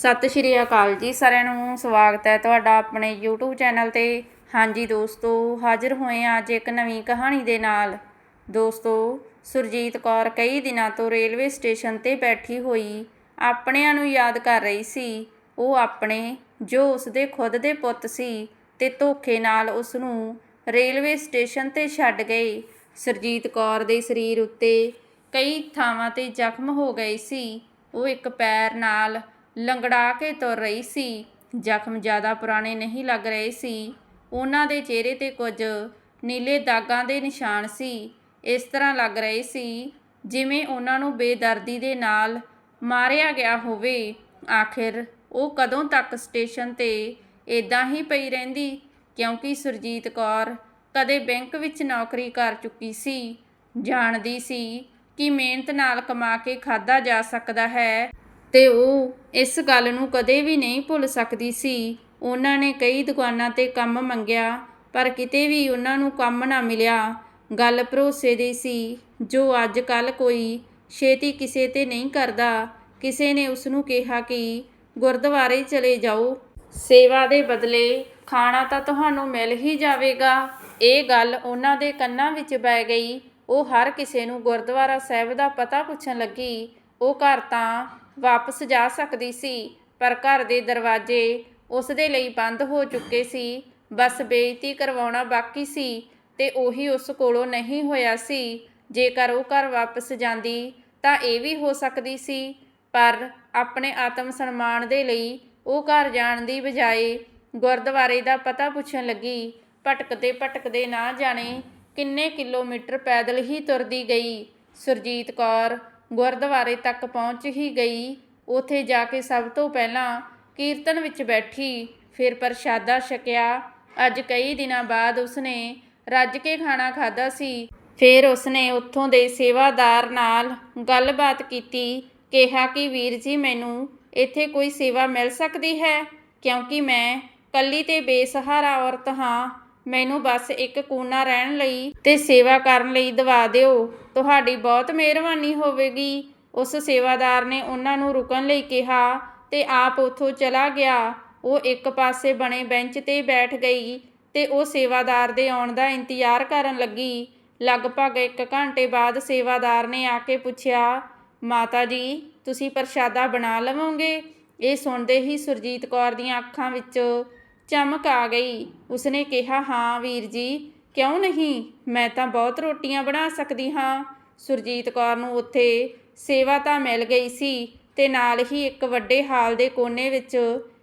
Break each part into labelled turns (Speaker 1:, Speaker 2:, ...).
Speaker 1: ਸਤਿ ਸ਼੍ਰੀ ਅਕਾਲ ਜੀ ਸਾਰਿਆਂ ਨੂੰ, ਸਵਾਗਤ ਹੈ ਤੁਹਾਡਾ ਆਪਣੇ YouTube ਚੈਨਲ ਤੇ। ਹਾਂਜੀ ਦੋਸਤੋ, ਹਾਜ਼ਰ ਹੋਏ ਹਾਂ ਅੱਜ ਇੱਕ ਨਵੀਂ ਕਹਾਣੀ ਦੇ ਨਾਲ। ਦੋਸਤੋ, ਸੁਰਜੀਤ ਕੌਰ ਕਈ ਦਿਨਾਂ ਤੋਂ ਰੇਲਵੇ ਸਟੇਸ਼ਨ ਤੇ ਬੈਠੀ ਹੋਈ ਆਪਣਿਆਂ ਨੂੰ ਯਾਦ ਕਰ ਰਹੀ ਸੀ। ਉਹ ਆਪਣੇ, ਜੋ ਉਸਦੇ ਖੁਦ ਦੇ ਪੁੱਤ ਸੀ ਤੇ ਧੋਖੇ ਨਾਲ ਉਸ ਨੂੰ ਰੇਲਵੇ ਸਟੇਸ਼ਨ ਤੇ ਛੱਡ ਗਏ। ਸੁਰਜੀਤ ਕੌਰ ਦੇ ਸਰੀਰ ਉੱਤੇ ਕਈ ਥਾਵਾਂ ਤੇ ਜ਼ਖਮ ਹੋ ਗਏ ਸੀ। ਉਹ ਇੱਕ ਪੈਰ ਨਾਲ ਲੰਗੜਾ ਕੇ ਤੁਰ ਰਹੀ ਸੀ। ਜ਼ਖਮ ਜ਼ਿਆਦਾ ਪੁਰਾਣੇ ਨਹੀਂ ਲੱਗ ਰਹੇ ਸੀ। ਉਹਨਾਂ ਦੇ ਚਿਹਰੇ ਤੇ ਕੁਝ ਨੀਲੇ ਦਾਗਾਂ ਦੇ ਨਿਸ਼ਾਨ ਸੀ। ਇਸ ਤਰ੍ਹਾਂ ਲੱਗ ਰਹੇ ਸੀ ਜਿਵੇਂ ਉਹਨਾਂ ਨੂੰ ਬੇਦਰਦੀ ਦੇ ਨਾਲ ਮਾਰਿਆ ਗਿਆ ਹੋਵੇ। ਆਖਿਰ ਉਹ ਕਦੋਂ ਤੱਕ ਸਟੇਸ਼ਨ ਤੇ ਇਦਾਂ ਹੀ ਪਈ ਰਹਿੰਦੀ? ਕਿਉਂਕਿ ਸੁਰਜੀਤ ਕੌਰ ਕਦੇ ਬੈਂਕ ਵਿੱਚ ਨੌਕਰੀ ਕਰ ਚੁੱਕੀ ਸੀ। ਜਾਣਦੀ ਸੀ ਕਿ ਮਿਹਨਤ ਨਾਲ ਕਮਾ ਕੇ ਖਾਦਾ ਜਾ ਸਕਦਾ ਹੈ। ਤੇ ਉਹ ਇਸ ਗੱਲ ਨੂੰ ਕਦੇ ਵੀ ਨਹੀਂ ਭੁੱਲ ਸਕਦੀ ਸੀ। ਉਹਨਾਂ ਨੇ ਕਈ ਦੁਕਾਨਾਂ ਤੇ ਕੰਮ ਮੰਗਿਆ, ਪਰ ਕਿਤੇ ਵੀ ਉਹਨਾਂ ਨੂੰ ਕੰਮ ਨਾ ਮਿਲਿਆ। ਗੱਲ ਭਰੋਸੇ ਦੀ ਸੀ, ਜੋ ਅੱਜ ਕੱਲ ਕੋਈ ਛੇਤੀ ਕਿਸੇ ਤੇ ਨਹੀਂ ਕਰਦਾ। ਕਿਸੇ ਨੇ ਉਸ ਨੂੰ ਕਿਹਾ ਕਿ, ਗੁਰਦੁਆਰੇ ਚਲੇ ਜਾਓ। ਸੇਵਾ ਦੇ ਬਦਲੇ ਖਾਣਾ ਤਾਂ ਤੁਹਾਨੂੰ ਮਿਲ ਹੀ ਜਾਵੇਗਾ। ਇਹ ਗੱਲ ਉਹਨਾਂ ਦੇ ਕੰਨਾਂ ਵਿੱਚ ਪੈ ਗਈ। ਉਹ ਹਰ ਕਿਸੇ ਨੂੰ ਗੁਰਦੁਆਰਾ ਸਾਹਿਬ ਦਾ ਪਤਾ ਪੁੱਛਣ ਲੱਗੀ। ਉਹ ਘਰ ਤਾਂ ਵਾਪਸ ਜਾ ਸਕਦੀ ਸੀ, ਪਰ ਘਰ ਦੇ ਦਰਵਾਜ਼ੇ ਉਸ ਦੇ ਲਈ ਬੰਦ ਹੋ ਚੁੱਕੇ ਸੀ। ਬਸ ਬੇਇੱਜ਼ਤੀ ਕਰਵਾਉਣਾ ਬਾਕੀ ਸੀ ਤੇ ਉਹੀ ਉਸ ਕੋਲੋਂ ਨਹੀਂ ਹੋਇਆ ਸੀ। ਜੇਕਰ ਉਹ ਘਰ ਵਾਪਸ ਜਾਂਦੀ ਤਾਂ ਇਹ ਵੀ ਹੋ ਸਕਦੀ ਸੀ, ਪਰ ਆਪਣੇ ਆਤਮ ਸਨਮਾਨ ਦੇ ਲਈ ਉਹ ਘਰ ਜਾਣ ਦੀ ਬਜਾਏ ਗੁਰਦੁਆਰੇ ਦਾ ਪਤਾ ਪੁੱਛਣ ਲੱਗੀ। ਭਟਕਦੇ ਭਟਕਦੇ ਨਾ ਜਾਣੇ ਕਿੰਨੇ ਕਿਲੋਮੀਟਰ ਪੈਦਲ ਹੀ ਤੁਰਦੀ ਗਈ। ਸੁਰਜੀਤ ਕੌਰ ਗੁਰਦੁਆਰੇ ਤੱਕ ਪਹੁੰਚ ਹੀ ਗਈ। ਉਥੇ ਜਾ ਕੇ ਸਭ ਤੋਂ ਪਹਿਲਾਂ ਕੀਰਤਨ ਵਿੱਚ ਬੈਠੀ, ਫਿਰ ਪ੍ਰਸ਼ਾਦਾ ਛਕਿਆ। ਅੱਜ ਕਈ ਦਿਨਾਂ ਬਾਅਦ ਉਸਨੇ ਰੱਜ ਕੇ ਖਾਣਾ ਖਾਦਾ ਸੀ। ਫਿਰ ਉਸਨੇ ਉੱਥੋਂ ਦੇ ਸੇਵਾਦਾਰ ਨਾਲ ਗੱਲਬਾਤ ਕੀਤੀ, ਕਿਹਾ ਕਿ, ਵੀਰ ਜੀ, ਮੈਨੂੰ ਇੱਥੇ ਕੋਈ ਸੇਵਾ ਮਿਲ ਸਕਦੀ ਹੈ? ਕਿਉਂਕਿ ਮੈਂ ਕੱਲੀ ਤੇ ਬੇਸਹਾਰਾ ਔਰਤ ਹਾਂ। ਮੈਨੂੰ ਬਸ ਇੱਕ ਕੂਨਾ ਰਹਿਣ ਲਈ ਤੇ ਸੇਵਾ ਕਰਨ ਲਈ ਦਵਾ ਦਿਓ। ਤੁਹਾਡੀ ਬਹੁਤ ਮਿਹਰਬਾਨੀ ਹੋਵੇਗੀ। ਉਸ ਸੇਵਾਦਾਰ ਨੇ ਉਹਨਾਂ ਨੂੰ ਰੁਕਣ ਲਈ ਕਿਹਾ ਤੇ ਆਪ ਉਥੋਂ ਚਲਾ ਗਿਆ। ਉਹ ਇੱਕ ਪਾਸੇ ਬਣੇ ਬੈਂਚ ਤੇ ਬੈਠ ਗਈ ਤੇ ਉਹ ਸੇਵਾਦਾਰ ਦੇ ਆਉਣ ਦਾ ਇੰਤਜ਼ਾਰ ਕਰਨ ਲੱਗੀ। ਲਗਭਗ 1 ਘੰਟੇ ਬਾਅਦ ਸੇਵਾਦਾਰ ਨੇ ਆ ਕੇ ਪੁੱਛਿਆ, ਮਾਤਾ ਜੀ, ਤੁਸੀਂ ਪ੍ਰਸ਼ਾਦਾ ਬਣਾ ਲਵੋਗੇ? ਇਹ ਸੁਣਦੇ ਹੀ ਸੁਰਜੀਤ ਕੌਰ ਦੀਆਂ ਅੱਖਾਂ ਵਿੱਚ ਚਮਕ ਆ ਗਈ। ਉਸਨੇ ਕਿਹਾ, ਹਾਂ ਵੀਰ ਜੀ, ਕਿਉਂ ਨਹੀਂ? ਮੈਂ ਤਾਂ ਬਹੁਤ ਰੋਟੀਆਂ ਬਣਾ ਸਕਦੀ ਹਾਂ। ਸੁਰਜੀਤ ਕੌਰ ਨੂੰ ਉੱਥੇ ਸੇਵਾ ਤਾਂ ਮਿਲ ਗਈ ਸੀ ਤੇ ਨਾਲ ਹੀ ਇੱਕ ਵੱਡੇ ਹਾਲ ਦੇ ਕੋਨੇ ਵਿੱਚ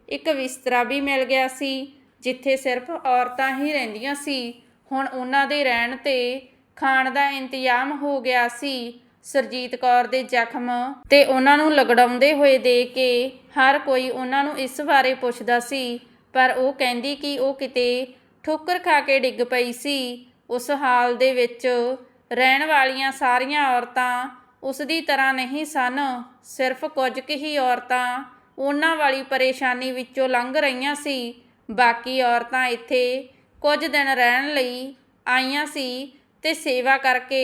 Speaker 1: ਇੱਕ ਬਿਸਤਰਾ ਵੀ ਮਿਲ ਗਿਆ ਸੀ, ਜਿੱਥੇ ਸਿਰਫ ਔਰਤਾਂ ਹੀ ਰਹਿੰਦੀਆਂ ਸੀ। ਹੁਣ ਉਹਨਾਂ ਦੇ ਰਹਿਣ ਤੇ ਖਾਣ ਦਾ ਇੰਤਜ਼ਾਮ ਹੋ ਗਿਆ ਸੀ। ਸਰਜੀਤ ਕੌਰ ਦੇ ਜ਼ਖਮ ਤੇ ਉਹਨਾਂ ਨੂੰ ਲਗੜਾਉਂਦੇ ਹੋਏ ਦੇਖ ਕੇ ਹਰ ਕੋਈ ਉਹਨਾਂ ਨੂੰ ਇਸ ਬਾਰੇ ਪੁੱਛਦਾ ਸੀ ਪਰ ਉਹ ਕਹਿੰਦੀ ਕਿ ਉਹ ਕਿਤੇ ਠੋਕਰ ਖਾ ਕੇ ਡਿੱਗ ਪਈ ਸੀ। ਉਸ ਹਾਲ ਦੇ ਵਿੱਚ ਰਹਿਣ ਵਾਲੀਆਂ ਸਾਰੀਆਂ ਔਰਤਾਂ ਉਸ ਦੀ ਤਰ੍ਹਾਂ ਨਹੀਂ ਸਨ। ਸਿਰਫ ਕੁਝ ਕੁ ਹੀ ਔਰਤਾਂ ਉਹਨਾਂ ਵਾਲੀ ਪਰੇਸ਼ਾਨੀ ਵਿੱਚੋਂ ਲੰਘ ਰਹੀਆਂ ਸੀ। ਬਾਕੀ ਔਰਤਾਂ ਇੱਥੇ ਕੁਝ ਦਿਨ ਰਹਿਣ ਲਈ ਆਈਆਂ ਸੀ ਤੇ ਸੇਵਾ ਕਰਕੇ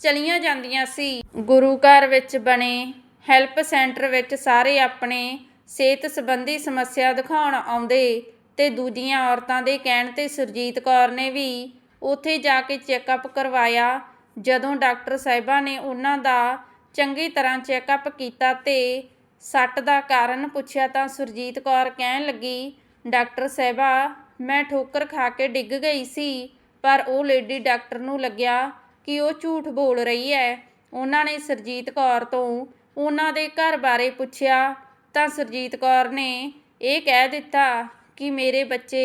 Speaker 1: ਚਲੀਆਂ ਜਾਂਦੀਆਂ ਸੀ। ਗੁਰੂ ਘਰ ਵਿੱਚ ਬਣੇ ਹੈਲਪ ਸੈਂਟਰ ਵਿੱਚ ਸਾਰੇ ਆਪਣੇ ਸਿਹਤ ਸੰਬੰਧੀ ਸਮੱਸਿਆ ਦਿਖਾਉਣ ਆਉਂਦੇ ਤੇ ਦੂਜੀਆਂ ਔਰਤਾਂ ਦੇ ਕਹਿਣ ਤੇ ਸੁਰਜੀਤ ਕੌਰ ਨੇ ਵੀ ਉੱਥੇ ਜਾ ਕੇ ਚੈੱਕਅਪ ਕਰਵਾਇਆ। ਜਦੋਂ ਡਾਕਟਰ ਸਾਹਿਬਾ ਨੇ ਉਹਨਾਂ ਦਾ ਚੰਗੀ ਤਰ੍ਹਾਂ ਚੈੱਕਅਪ ਕੀਤਾ ਤੇ ਸੱਟ ਦਾ ਕਾਰਨ ਪੁੱਛਿਆ ਤਾਂ ਸੁਰਜੀਤ ਕੌਰ ਕਹਿਣ ਲੱਗੀ, ਡਾਕਟਰ ਸਾਹਿਬਾ, ਮੈਂ ਠੋਕਰ ਖਾ ਕੇ ਡਿੱਗ ਗਈ ਸੀ, ਪਰ ਉਹ ਲੇਡੀ ਡਾਕਟਰ ਨੂੰ ਲੱਗਿਆ ਕਿ ਉਹ ਝੂਠ ਬੋਲ ਰਹੀ ਹੈ। ਉਹਨਾਂ ਨੇ ਸਰਜੀਤ ਕੌਰ ਤੋਂ ਉਹਨਾਂ ਦੇ ਘਰ ਬਾਰੇ ਪੁੱਛਿਆ ਤਾਂ ਸੁਰਜੀਤ ਕੌਰ ਨੇ ਇਹ ਕਹਿ ਦਿੱਤਾ ਕਿ ਮੇਰੇ ਬੱਚੇ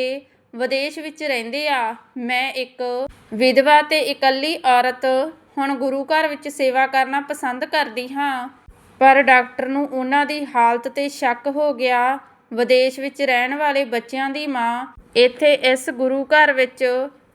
Speaker 1: ਵਿਦੇਸ਼ ਵਿੱਚ ਰਹਿੰਦੇ ਆ। ਮੈਂ ਇੱਕ ਵਿਧਵਾ ਤੇ ਇਕੱਲੀ ਔਰਤ ਹੁਣ ਗੁਰੂ ਘਰ ਵਿੱਚ ਸੇਵਾ ਕਰਨਾ ਪਸੰਦ ਕਰਦੀ ਹਾਂ। ਪਰ ਡਾਕਟਰ ਨੂੰ ਉਹਨਾਂ ਦੀ ਹਾਲਤ ਤੇ ਸ਼ੱਕ ਹੋ ਗਿਆ। ਵਿਦੇਸ਼ ਵਿੱਚ ਰਹਿਣ ਵਾਲੇ ਬੱਚਿਆਂ ਦੀ ਮਾਂ ਇੱਥੇ ਇਸ ਗੁਰੂ ਘਰ ਵਿੱਚ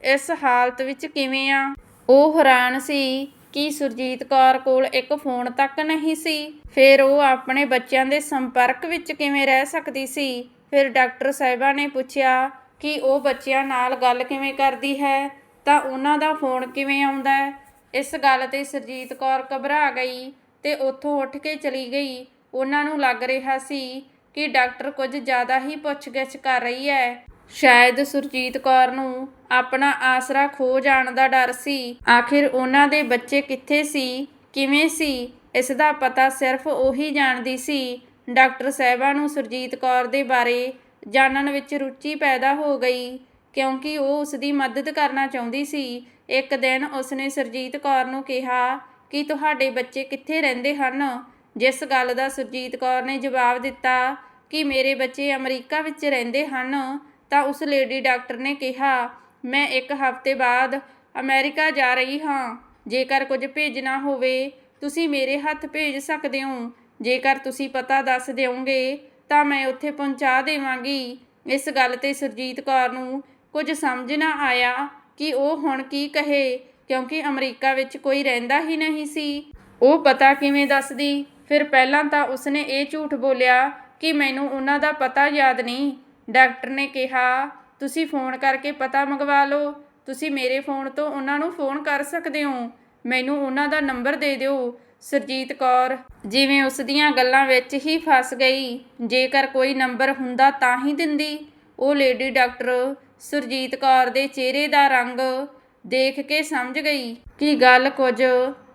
Speaker 1: ਇਸ ਹਾਲਤ ਵਿੱਚ ਕਿਵੇਂ ਆ? ਉਹ ਹੈਰਾਨ ਸੀ ਕਿ ਸੁਰਜੀਤ ਕੌਰ ਕੋਲ ਇੱਕ ਫੋਨ ਤੱਕ ਨਹੀਂ ਸੀ? ਫਿਰ ਉਹ ਆਪਣੇ ਬੱਚਿਆਂ ਦੇ ਸੰਪਰਕ ਵਿੱਚ ਕਿਵੇਂ ਰਹਿ ਸਕਦੀ ਸੀ? ਫਿਰ ਡਾਕਟਰ ਸਾਹਿਬਾ ਨੇ ਪੁੱਛਿਆ ਕਿ ਉਹ ਬੱਚਿਆਂ ਨਾਲ ਗੱਲ ਕਿਵੇਂ ਕਰਦੀ ਹੈ? ਤਾਂ ਉਹਨਾਂ ਦਾ ਫੋਨ ਕਿਵੇਂ ਆਉਂਦਾ? ਹੈ ਇਸ ਗੱਲ ਤੇ ਸੁਰਜੀਤ ਕੌਰ ਘਬਰਾ ਗਈ ਤੇ ਉੱਥੋਂ ਉੱਠ ਕੇ ਚਲੀ ਗਈ। ਉਹਨਾਂ ਨੂੰ ਲੱਗ ਰਿਹਾ ਸੀ ਕਿ ਡਾਕਟਰ ਕੁਝ ਜ਼ਿਆਦਾ ਹੀ ਪੁੱਛਗਿੱਛ ਕਰ ਰਹੀ ਹੈ। ਸ਼ਾਇਦ ਸੁਰਜੀਤ ਕੌਰ ਨੂੰ ਆਪਣਾ ਆਸਰਾ ਖੋ ਜਾਣ ਦਾ ਡਰ ਸੀ। ਆਖਿਰ ਉਹਨਾਂ ਦੇ ਬੱਚੇ ਕਿੱਥੇ ਸੀ? ਕਿਵੇਂ ਸੀ? ਇਸ ਦਾ ਪਤਾ ਸਿਰਫ ਉਹੀ ਜਾਣਦੀ ਸੀ। ਡਾਕਟਰ ਸਾਹਿਬਾ ਨੂੰ ਸੁਰਜੀਤ ਕੌਰ ਦੇ ਬਾਰੇ ਜਾਣਨ ਵਿੱਚ ਰੁਚੀ ਪੈਦਾ ਹੋ ਗਈ, ਕਿਉਂਕਿ ਉਹ ਉਸ ਦੀ ਮਦਦ ਕਰਨਾ ਚਾਹੁੰਦੀ ਸੀ। ਇੱਕ ਦਿਨ ਉਸਨੇ ਸੁਰਜੀਤ ਕੌਰ ਨੂੰ ਕਿਹਾ ਕਿ ਤੁਹਾਡੇ ਬੱਚੇ ਕਿੱਥੇ ਰਹਿੰਦੇ ਹਨ? ਜਿਸ ਗੱਲ ਦਾ ਸੁਰਜੀਤ ਕੌਰ ਨੇ ਜਵਾਬ ਦਿੱਤਾ ਕਿ ਮੇਰੇ ਬੱਚੇ ਅਮਰੀਕਾ ਵਿੱਚ ਰਹਿੰਦੇ ਹਨ। ਤਾਂ ਉਸ ਲੇਡੀ ਡਾਕਟਰ ਨੇ ਕਿਹਾ, ਮੈਂ ਇੱਕ ਹਫ਼ਤੇ ਬਾਅਦ ਅਮਰੀਕਾ ਜਾ ਰਹੀ ਹਾਂ। ਜੇਕਰ ਕੁਝ ਭੇਜਣਾ ਹੋਵੇ, ਤੁਸੀਂ ਮੇਰੇ ਹੱਥ ਭੇਜ ਸਕਦੇ ਹੋ। ਜੇਕਰ ਤੁਸੀਂ ਪਤਾ ਦੱਸ ਦਿਓਗੇ, ਤਾਂ ਮੈਂ ਉੱਥੇ ਪਹੁੰਚਾ ਦੇਵਾਂਗੀ। ਇਸ ਗੱਲ ਤੇ ਸੁਰਜੀਤ ਕੌਰ ਨੂੰ ਕੁਝ ਸਮਝ ਨਾ ਆਇਆ ਕਿ ਉਹ ਹੁਣ ਕੀ ਕਹੇ, ਕਿਉਂਕਿ ਅਮਰੀਕਾ ਵਿੱਚ ਕੋਈ ਰਹਿੰਦਾ ਹੀ ਨਹੀਂ ਸੀ। ਉਹ ਪਤਾ ਕਿਵੇਂ ਦੱਸਦੀ? ਫਿਰ ਪਹਿਲਾਂ ਤਾਂ ਉਸਨੇ ਇਹ ਝੂਠ ਬੋਲਿਆ ਕਿ ਮੈਨੂੰ ਉਹਨਾਂ ਦਾ ਪਤਾ ਯਾਦ ਨਹੀਂ। ਡਾਕਟਰ ਨੇ ਕਿਹਾ, ਤੁਸੀਂ ਫੋਨ ਕਰਕੇ ਪਤਾ ਮੰਗਵਾ ਲਓ। ਤੁਸੀਂ ਮੇਰੇ ਫੋਨ ਤੋਂ ਉਹਨਾਂ ਨੂੰ ਫੋਨ ਕਰ ਸਕਦੇ ਹੋ। ਮੈਨੂੰ ਉਹਨਾਂ ਦਾ ਨੰਬਰ ਦੇ ਦਿਓ। ਸਰਜੀਤ ਕੌਰ ਜਿਵੇਂ ਉਸ ਦੀਆਂ ਗੱਲਾਂ ਵਿੱਚ ਹੀ ਫਸ ਗਈ। ਜੇਕਰ ਕੋਈ ਨੰਬਰ ਹੁੰਦਾ ਤਾਂ ਹੀ ਦਿੰਦੀ। ਉਹ ਲੇਡੀ ਡਾਕਟਰ ਸੁਰਜੀਤ ਕੌਰ ਦੇ ਚਿਹਰੇ ਦਾ ਰੰਗ ਦੇਖ ਕੇ ਸਮਝ ਗਈ ਕਿ ਗੱਲ ਕੁਝ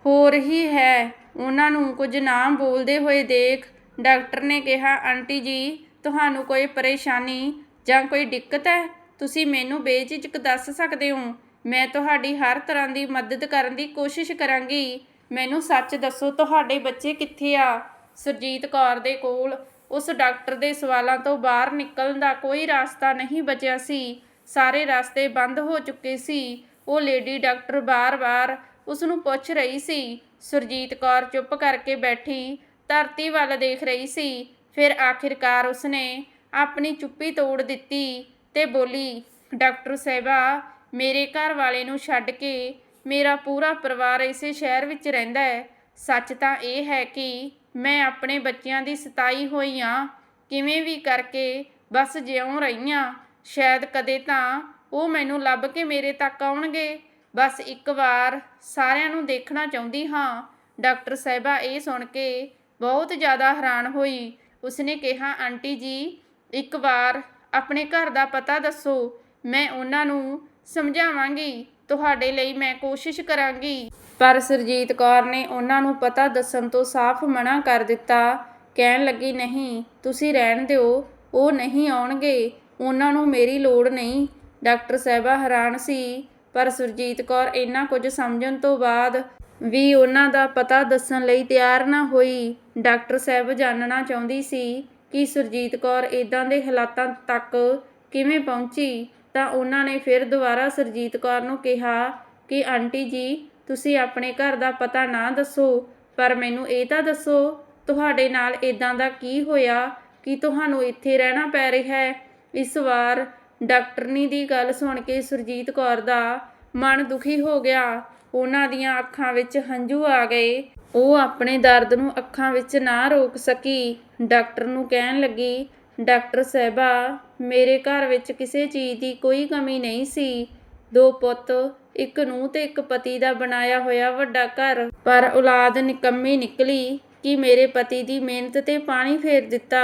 Speaker 1: ਹੋਰ ਹੀ ਹੈ। ਉਹਨਾਂ ਨੂੰ ਕੁਝ ਨਾਮ ਬੋਲਦੇ ਹੋਏ ਦੇਖ ਡਾਕਟਰ ਨੇ ਕਿਹਾ, ਆਂਟੀ ਜੀ ਤੁਹਾਨੂੰ ਕੋਈ ਪਰੇਸ਼ਾਨੀ ਜਾਂ ਕੋਈ ਦਿੱਕਤ ਹੈ? ਤੁਸੀਂ ਮੈਨੂੰ ਬੇਝਿਜਕ ਦੱਸ ਸਕਦੇ ਹੋ। ਮੈਂ ਤੁਹਾਡੀ ਹਰ ਤਰ੍ਹਾਂ ਦੀ ਮਦਦ ਕਰਨ ਦੀ ਕੋਸ਼ਿਸ਼ ਕਰਾਂਗੀ। ਮੈਨੂੰ ਸੱਚ ਦੱਸੋ, ਤੁਹਾਡੇ ਬੱਚੇ ਕਿੱਥੇ ਆ? ਸੁਰਜੀਤ ਕੌਰ ਦੇ ਕੋਲ ਉਸ ਡਾਕਟਰ ਦੇ ਸਵਾਲਾਂ ਤੋਂ ਬਾਹਰ ਨਿਕਲਣ ਦਾ ਕੋਈ ਰਸਤਾ ਨਹੀਂ ਬਚਿਆ ਸੀ। ਸਾਰੇ ਰਸਤੇ ਬੰਦ ਹੋ ਚੁੱਕੇ ਸੀ। ਉਹ ਲੇਡੀ ਡਾਕਟਰ ਬਾਰ-ਬਾਰ ਉਸ ਨੂੰ ਪੁੱਛ ਰਹੀ ਸੀ। ਸੁਰਜੀਤ ਕੌਰ ਚੁੱਪ ਕਰਕੇ ਬੈਠੀ, ਧਰਤੀ ਵੱਲ ਦੇਖ ਰਹੀ ਸੀ। ਫਿਰ ਆਖਿਰਕਾਰ ਉਸਨੇ ਆਪਣੀ ਚੁੱਪੀ ਤੋੜ ਦਿੱਤੀ ਤੇ ਬੋਲੀ, ਡਾਕਟਰ ਸਾਹਿਬਾ, ਮੇਰੇ ਘਰ ਵਾਲੇ ਨੂੰ ਛੱਡ ਕੇ ਮੇਰਾ ਪੂਰਾ ਪਰਿਵਾਰ ਇਸੇ ਸ਼ਹਿਰ ਵਿੱਚ ਰਹਿੰਦਾ ਹੈ। ਸੱਚ ਤਾਂ ਇਹ ਹੈ ਕਿ ਮੈਂ ਆਪਣੇ ਬੱਚਿਆਂ ਦੀ ਸਤਾਈ ਹੋਈ ਹਾਂ ਕਿਵੇਂ ਵੀ ਕਰਕੇ ਬਸ ਜਿਉਂ ਰਹੀ ਰਹੀਆਂ, ਸ਼ਾਇਦ ਕਦੇ ਤਾਂ ਉਹ ਮੈਨੂੰ ਲੱਭ ਕੇ ਮੇਰੇ ਤੱਕ ਆਉਣਗੇ। ਬਸ ਇੱਕ ਵਾਰ ਸਾਰਿਆਂ ਨੂੰ ਦੇਖਣਾ ਚਾਹੁੰਦੀ ਹਾਂ। ਡਾਕਟਰ ਸਾਹਿਬਾ ਇਹ ਸੁਣ ਕੇ ਬਹੁਤ ਜ਼ਿਆਦਾ ਹੈਰਾਨ ਹੋਈ ਉਸਨੇ ਕਿਹਾ, ਆਂਟੀ ਜੀ, ਇੱਕ ਵਾਰ ਆਪਣੇ ਘਰ ਦਾ ਪਤਾ ਦੱਸੋ। ਮੈਂ ਉਹਨਾਂ ਨੂੰ ਸਮਝਾਵਾਂਗੀ। ਤੁਹਾਡੇ ਲਈ ਮੈਂ ਕੋਸ਼ਿਸ਼ ਕਰਾਂਗੀ। ਪਰ ਸਰਜੀਤ ਕੌਰ ਨੇ ਉਹਨਾਂ ਨੂੰ ਪਤਾ ਦੱਸਣ ਤੋਂ ਸਾਫ਼ ਮਨਾ ਕਰ ਦਿੱਤਾ। ਕਹਿਣ ਲੱਗੀ, ਨਹੀਂ, ਤੁਸੀਂ ਰਹਿਣ ਦਿਓ। ਉਹ ਨਹੀਂ ਆਉਣਗੇ। ਉਹਨਾਂ ਨੂੰ ਮੇਰੀ ਲੋੜ ਨਹੀਂ। ਡਾਕਟਰ ਸਾਹਿਬਾ ਹੈਰਾਨ ਸੀ, ਪਰ ਸੁਰਜੀਤ ਕੌਰ ਇੰਨਾ ਕੁਝ ਸਮਝਣ ਤੋਂ ਬਾਅਦ ਵੀ ਉਹਨਾਂ ਦਾ ਪਤਾ ਦੱਸਣ ਲਈ ਤਿਆਰ ਨਾ ਹੋਈ। ਡਾਕਟਰ ਸਾਹਿਬ ਜਾਣਨਾ ਚਾਹੁੰਦੀ ਸੀ ਕਿ ਸੁਰਜੀਤ ਕੌਰ ਇਦਾਂ ਦੇ ਹਾਲਾਤਾਂ ਤੱਕ ਕਿਵੇਂ ਪਹੁੰਚੀ ਤਾਂ ਉਹਨਾਂ ਨੇ ਫਿਰ ਦੁਬਾਰਾ ਸੁਰਜੀਤ ਕੌਰ ਨੂੰ ਕਿਹਾ ਕਿ, ਆਂਟੀ ਜੀ, ਤੁਸੀਂ ਆਪਣੇ ਘਰ ਦਾ ਪਤਾ ਨਾ ਦੱਸੋ, ਪਰ ਮੈਨੂੰ ਇਹ ਤਾਂ ਦੱਸੋ, ਤੁਹਾਡੇ ਨਾਲ ਇਦਾਂ ਦਾ ਕੀ ਹੋਇਆ? ਕਿ ਤੁਹਾਨੂੰ ਇੱਥੇ ਰਹਿਣਾ ਪੈ ਰਿਹਾ ਹੈ? ਇਸ ਵਾਰ ਡਾਕਟਰਨੀ ਦੀ ਗੱਲ ਸੁਣ ਕੇ ਸੁਰਜੀਤ ਕੌਰ ਦਾ ਮਨ ਦੁਖੀ ਹੋ ਗਿਆ। ਉਹਨਾਂ ਦੀਆਂ ਅੱਖਾਂ ਵਿੱਚ ਹੰਝੂ ਆ ਗਏ। ਉਹ ਆਪਣੇ ਦਰਦ ਨੂੰ ਅੱਖਾਂ ਵਿੱਚ ਨਾ ਰੋਕ ਸਕੀ। ਡਾਕਟਰ ਨੂੰ ਕਹਿਣ ਲੱਗੀ, ਡਾਕਟਰ ਸਾਹਿਬਾ, ਮੇਰੇ ਘਰ ਵਿੱਚ ਕਿਸੇ ਚੀਜ਼ ਦੀ ਕੋਈ ਕਮੀ ਨਹੀਂ ਸੀ। ਦੋ ਪੁੱਤ, ਇੱਕ ਨੂੰ ਤੇ ਇੱਕ ਪਤੀ ਦਾ ਬਣਾਇਆ ਹੋਇਆ ਵੱਡਾ ਘਰ। ਪਰ ਔਲਾਦ ਨਿਕੰਮੀ ਨਿਕਲੀ ਕਿ ਮੇਰੇ ਪਤੀ ਦੀ ਮਿਹਨਤ ਤੇ ਪਾਣੀ ਫੇਰ ਦਿੱਤਾ।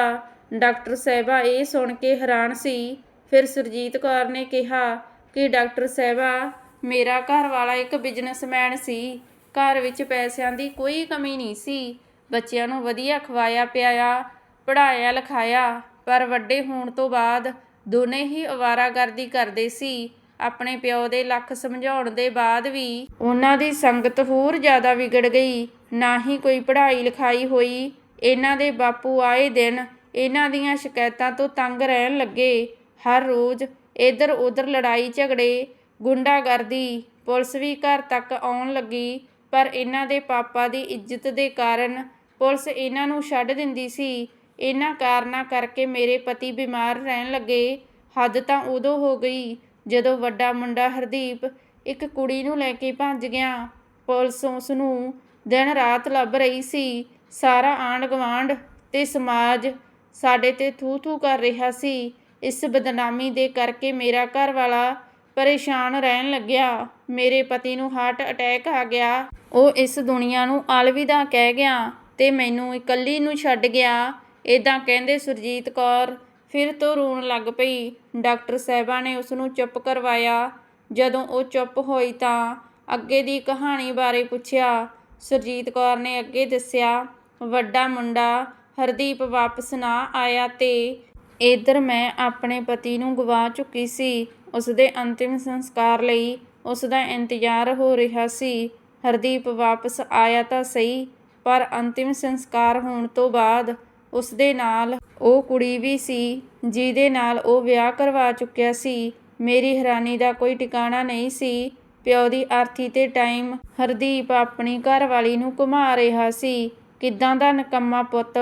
Speaker 1: ਡਾਕਟਰ ਸਾਹਿਬਾ ਇਹ ਸੁਣ ਕੇ ਹੈਰਾਨ ਸੀ। ਫਿਰ ਸੁਰਜੀਤ ਕੌਰ ਨੇ ਕਿਹਾ ਕਿ ਡਾਕਟਰ ਸਾਹਿਬਾ ਮੇਰਾ ਘਰ ਵਾਲਾ ਇੱਕ ਬਿਜ਼ਨਸਮੈਨ ਸੀ। ਘਰ ਵਿੱਚ ਪੈਸਿਆਂ ਦੀ ਕੋਈ ਕਮੀ ਨਹੀਂ ਸੀ। ਬੱਚਿਆਂ ਨੂੰ ਵਧੀਆ ਖਵਾਇਆ ਪਿਆਇਆ, ਪੜ੍ਹਾਇਆ ਲਿਖਾਇਆ, ਪਰ ਵੱਡੇ ਹੋਣ ਤੋਂ ਬਾਅਦ ਦੋਨੇ ਹੀ ਅਵਾਰਾਗਰਦੀ ਕਰਦੇ ਸੀ। ਆਪਣੇ ਪਿਓ ਦੇ ਲੱਖ ਸਮਝਾਉਣ ਦੇ ਬਾਅਦ ਵੀ ਉਹਨਾਂ ਦੀ ਸੰਗਤ ਹੋਰ ਜ਼ਿਆਦਾ ਵਿਗੜ ਗਈ। ਨਾ ਹੀ ਕੋਈ ਪੜ੍ਹਾਈ ਲਿਖਾਈ ਹੋਈ। ਇਹਨਾਂ ਦੇ ਬਾਪੂ ਆਏ ਦਿਨ ਇਹਨਾਂ ਦੀਆਂ ਸ਼ਿਕਾਇਤਾਂ ਤੋਂ ਤੰਗ ਰਹਿਣ ਲੱਗੇ। ਹਰ ਰੋਜ਼ ਇੱਧਰ ਉੱਧਰ ਲੜਾਈ ਝਗੜੇ ਗੁੰਡਾਗਰਦੀ ਪੁਲਿਸ ਵੀ ਘਰ ਤੱਕ ਆਉਣ ਲੱਗੀ, ਪਰ ਇਹਨਾਂ ਦੇ ਪਾਪਾ ਦੀ ਇੱਜ਼ਤ ਦੇ ਕਾਰਨ ਪੁਲਿਸ ਇਹਨਾਂ ਨੂੰ ਛੱਡ ਦਿੰਦੀ ਸੀ। ਇਹਨਾਂ ਕਾਰਨਾਂ ਕਰਕੇ ਮੇਰੇ ਪਤੀ ਬਿਮਾਰ ਰਹਿਣ ਲੱਗੇ। ਹੱਦ ਤਾਂ ਉਦੋਂ ਹੋ ਗਈ ਜਦੋਂ ਵੱਡਾ ਮੁੰਡਾ ਹਰਦੀਪ ਇੱਕ ਕੁੜੀ ਨੂੰ ਲੈ ਕੇ ਭੱਜ ਗਿਆ। ਪੁਲਿਸ ਉਸ ਨੂੰ ਦਿਨ ਰਾਤ ਲੱਭ ਰਹੀ ਸੀ। ਸਾਰਾ ਆਂਢ ਗੁਆਂਢ ਤੇ ਸਮਾਜ ਸਾਡੇ ਤੇ ਥੂ ਥੂ ਕਰ ਰਿਹਾ ਸੀ। ਇਸ ਬਦਨਾਮੀ ਦੇ ਕਰਕੇ ਮੇਰਾ ਘਰ ਵਾਲਾ ਪਰੇਸ਼ਾਨ ਰਹਿਣ ਲੱਗਿਆ। ਮੇਰੇ ਪਤੀ ਨੂੰ ਹਾਰਟ ਅਟੈਕ ਆ ਗਿਆ। ਉਹ ਇਸ ਦੁਨੀਆ ਨੂੰ ਅਲਵਿਦਾ ਕਹਿ ਗਿਆ ਤੇ ਮੈਨੂੰ ਇਕੱਲੀ ਨੂੰ ਛੱਡ ਗਿਆ। ਇਦਾਂ ਕਹਿੰਦੇ ਸੁਰਜੀਤ ਕੌਰ। ਫਿਰ ਤੋਂ ਰੋਣ ਲੱਗ ਪਈ। ਡਾਕਟਰ ਸਾਹਿਬਾ ਨੇ ਉਸ ਨੂੰ ਚੁੱਪ ਕਰਵਾਇਆ। ਜਦੋਂ ਉਹ ਚੁੱਪ ਹੋਈ ਤਾਂ ਅੱਗੇ ਦੀ ਕਹਾਣੀ ਬਾਰੇ ਪੁੱਛਿਆ। ਸੁਰਜੀਤ ਕੌਰ ਨੇ ਅੱਗੇ ਦੱਸਿਆ, ਵੱਡਾ ਮੁੰਡਾ, ਹਰਦੀਪ ਵਾਪਸ ਨਾ ਆਇਆ ਤੇ ਇਧਰ ਮੈਂ ਆਪਣੇ ਪਤੀ ਨੂੰ ਗਵਾ ਚੁੱਕੀ ਸੀ। ਉਸ ਦੇ ਅੰਤਿਮ ਸੰਸਕਾਰ ਲਈ ਉਸ ਦਾ ਇੰਤਜ਼ਾਰ ਹੋ ਰਿਹਾ ਸੀ। ਹਰਦੀਪ ਵਾਪਸ ਆਇਆ ਤਾਂ ਸਹੀ, ਪਰ ਅੰਤਿਮ ਸੰਸਕਾਰ ਹੋਣ ਤੋਂ ਬਾਅਦ ਉਸ ਦੇ ਨਾਲ ਉਹ ਕੁੜੀ ਵੀ ਸੀ, ਜਿਹਦੇ ਨਾਲ ਉਹ ਵਿਆਹ ਕਰਵਾ ਚੁੱਕਿਆ ਸੀ। ਮੇਰੀ ਹੈਰਾਨੀ ਦਾ ਕੋਈ ਟਿਕਾਣਾ ਨਹੀਂ ਸੀ। ਪਿਓ ਦੀ ਆਰਥੀ ਤੇ ਟਾਈਮ ਹਰਦੀਪ ਆਪਣੀ ਘਰਵਾਲੀ ਨੂੰ ਘੁਮਾ ਰਿਹਾ ਸੀ। ਕਿੱਦਾਂ ਦਾ ਨਕੰਮਾ ਪੁੱਤ?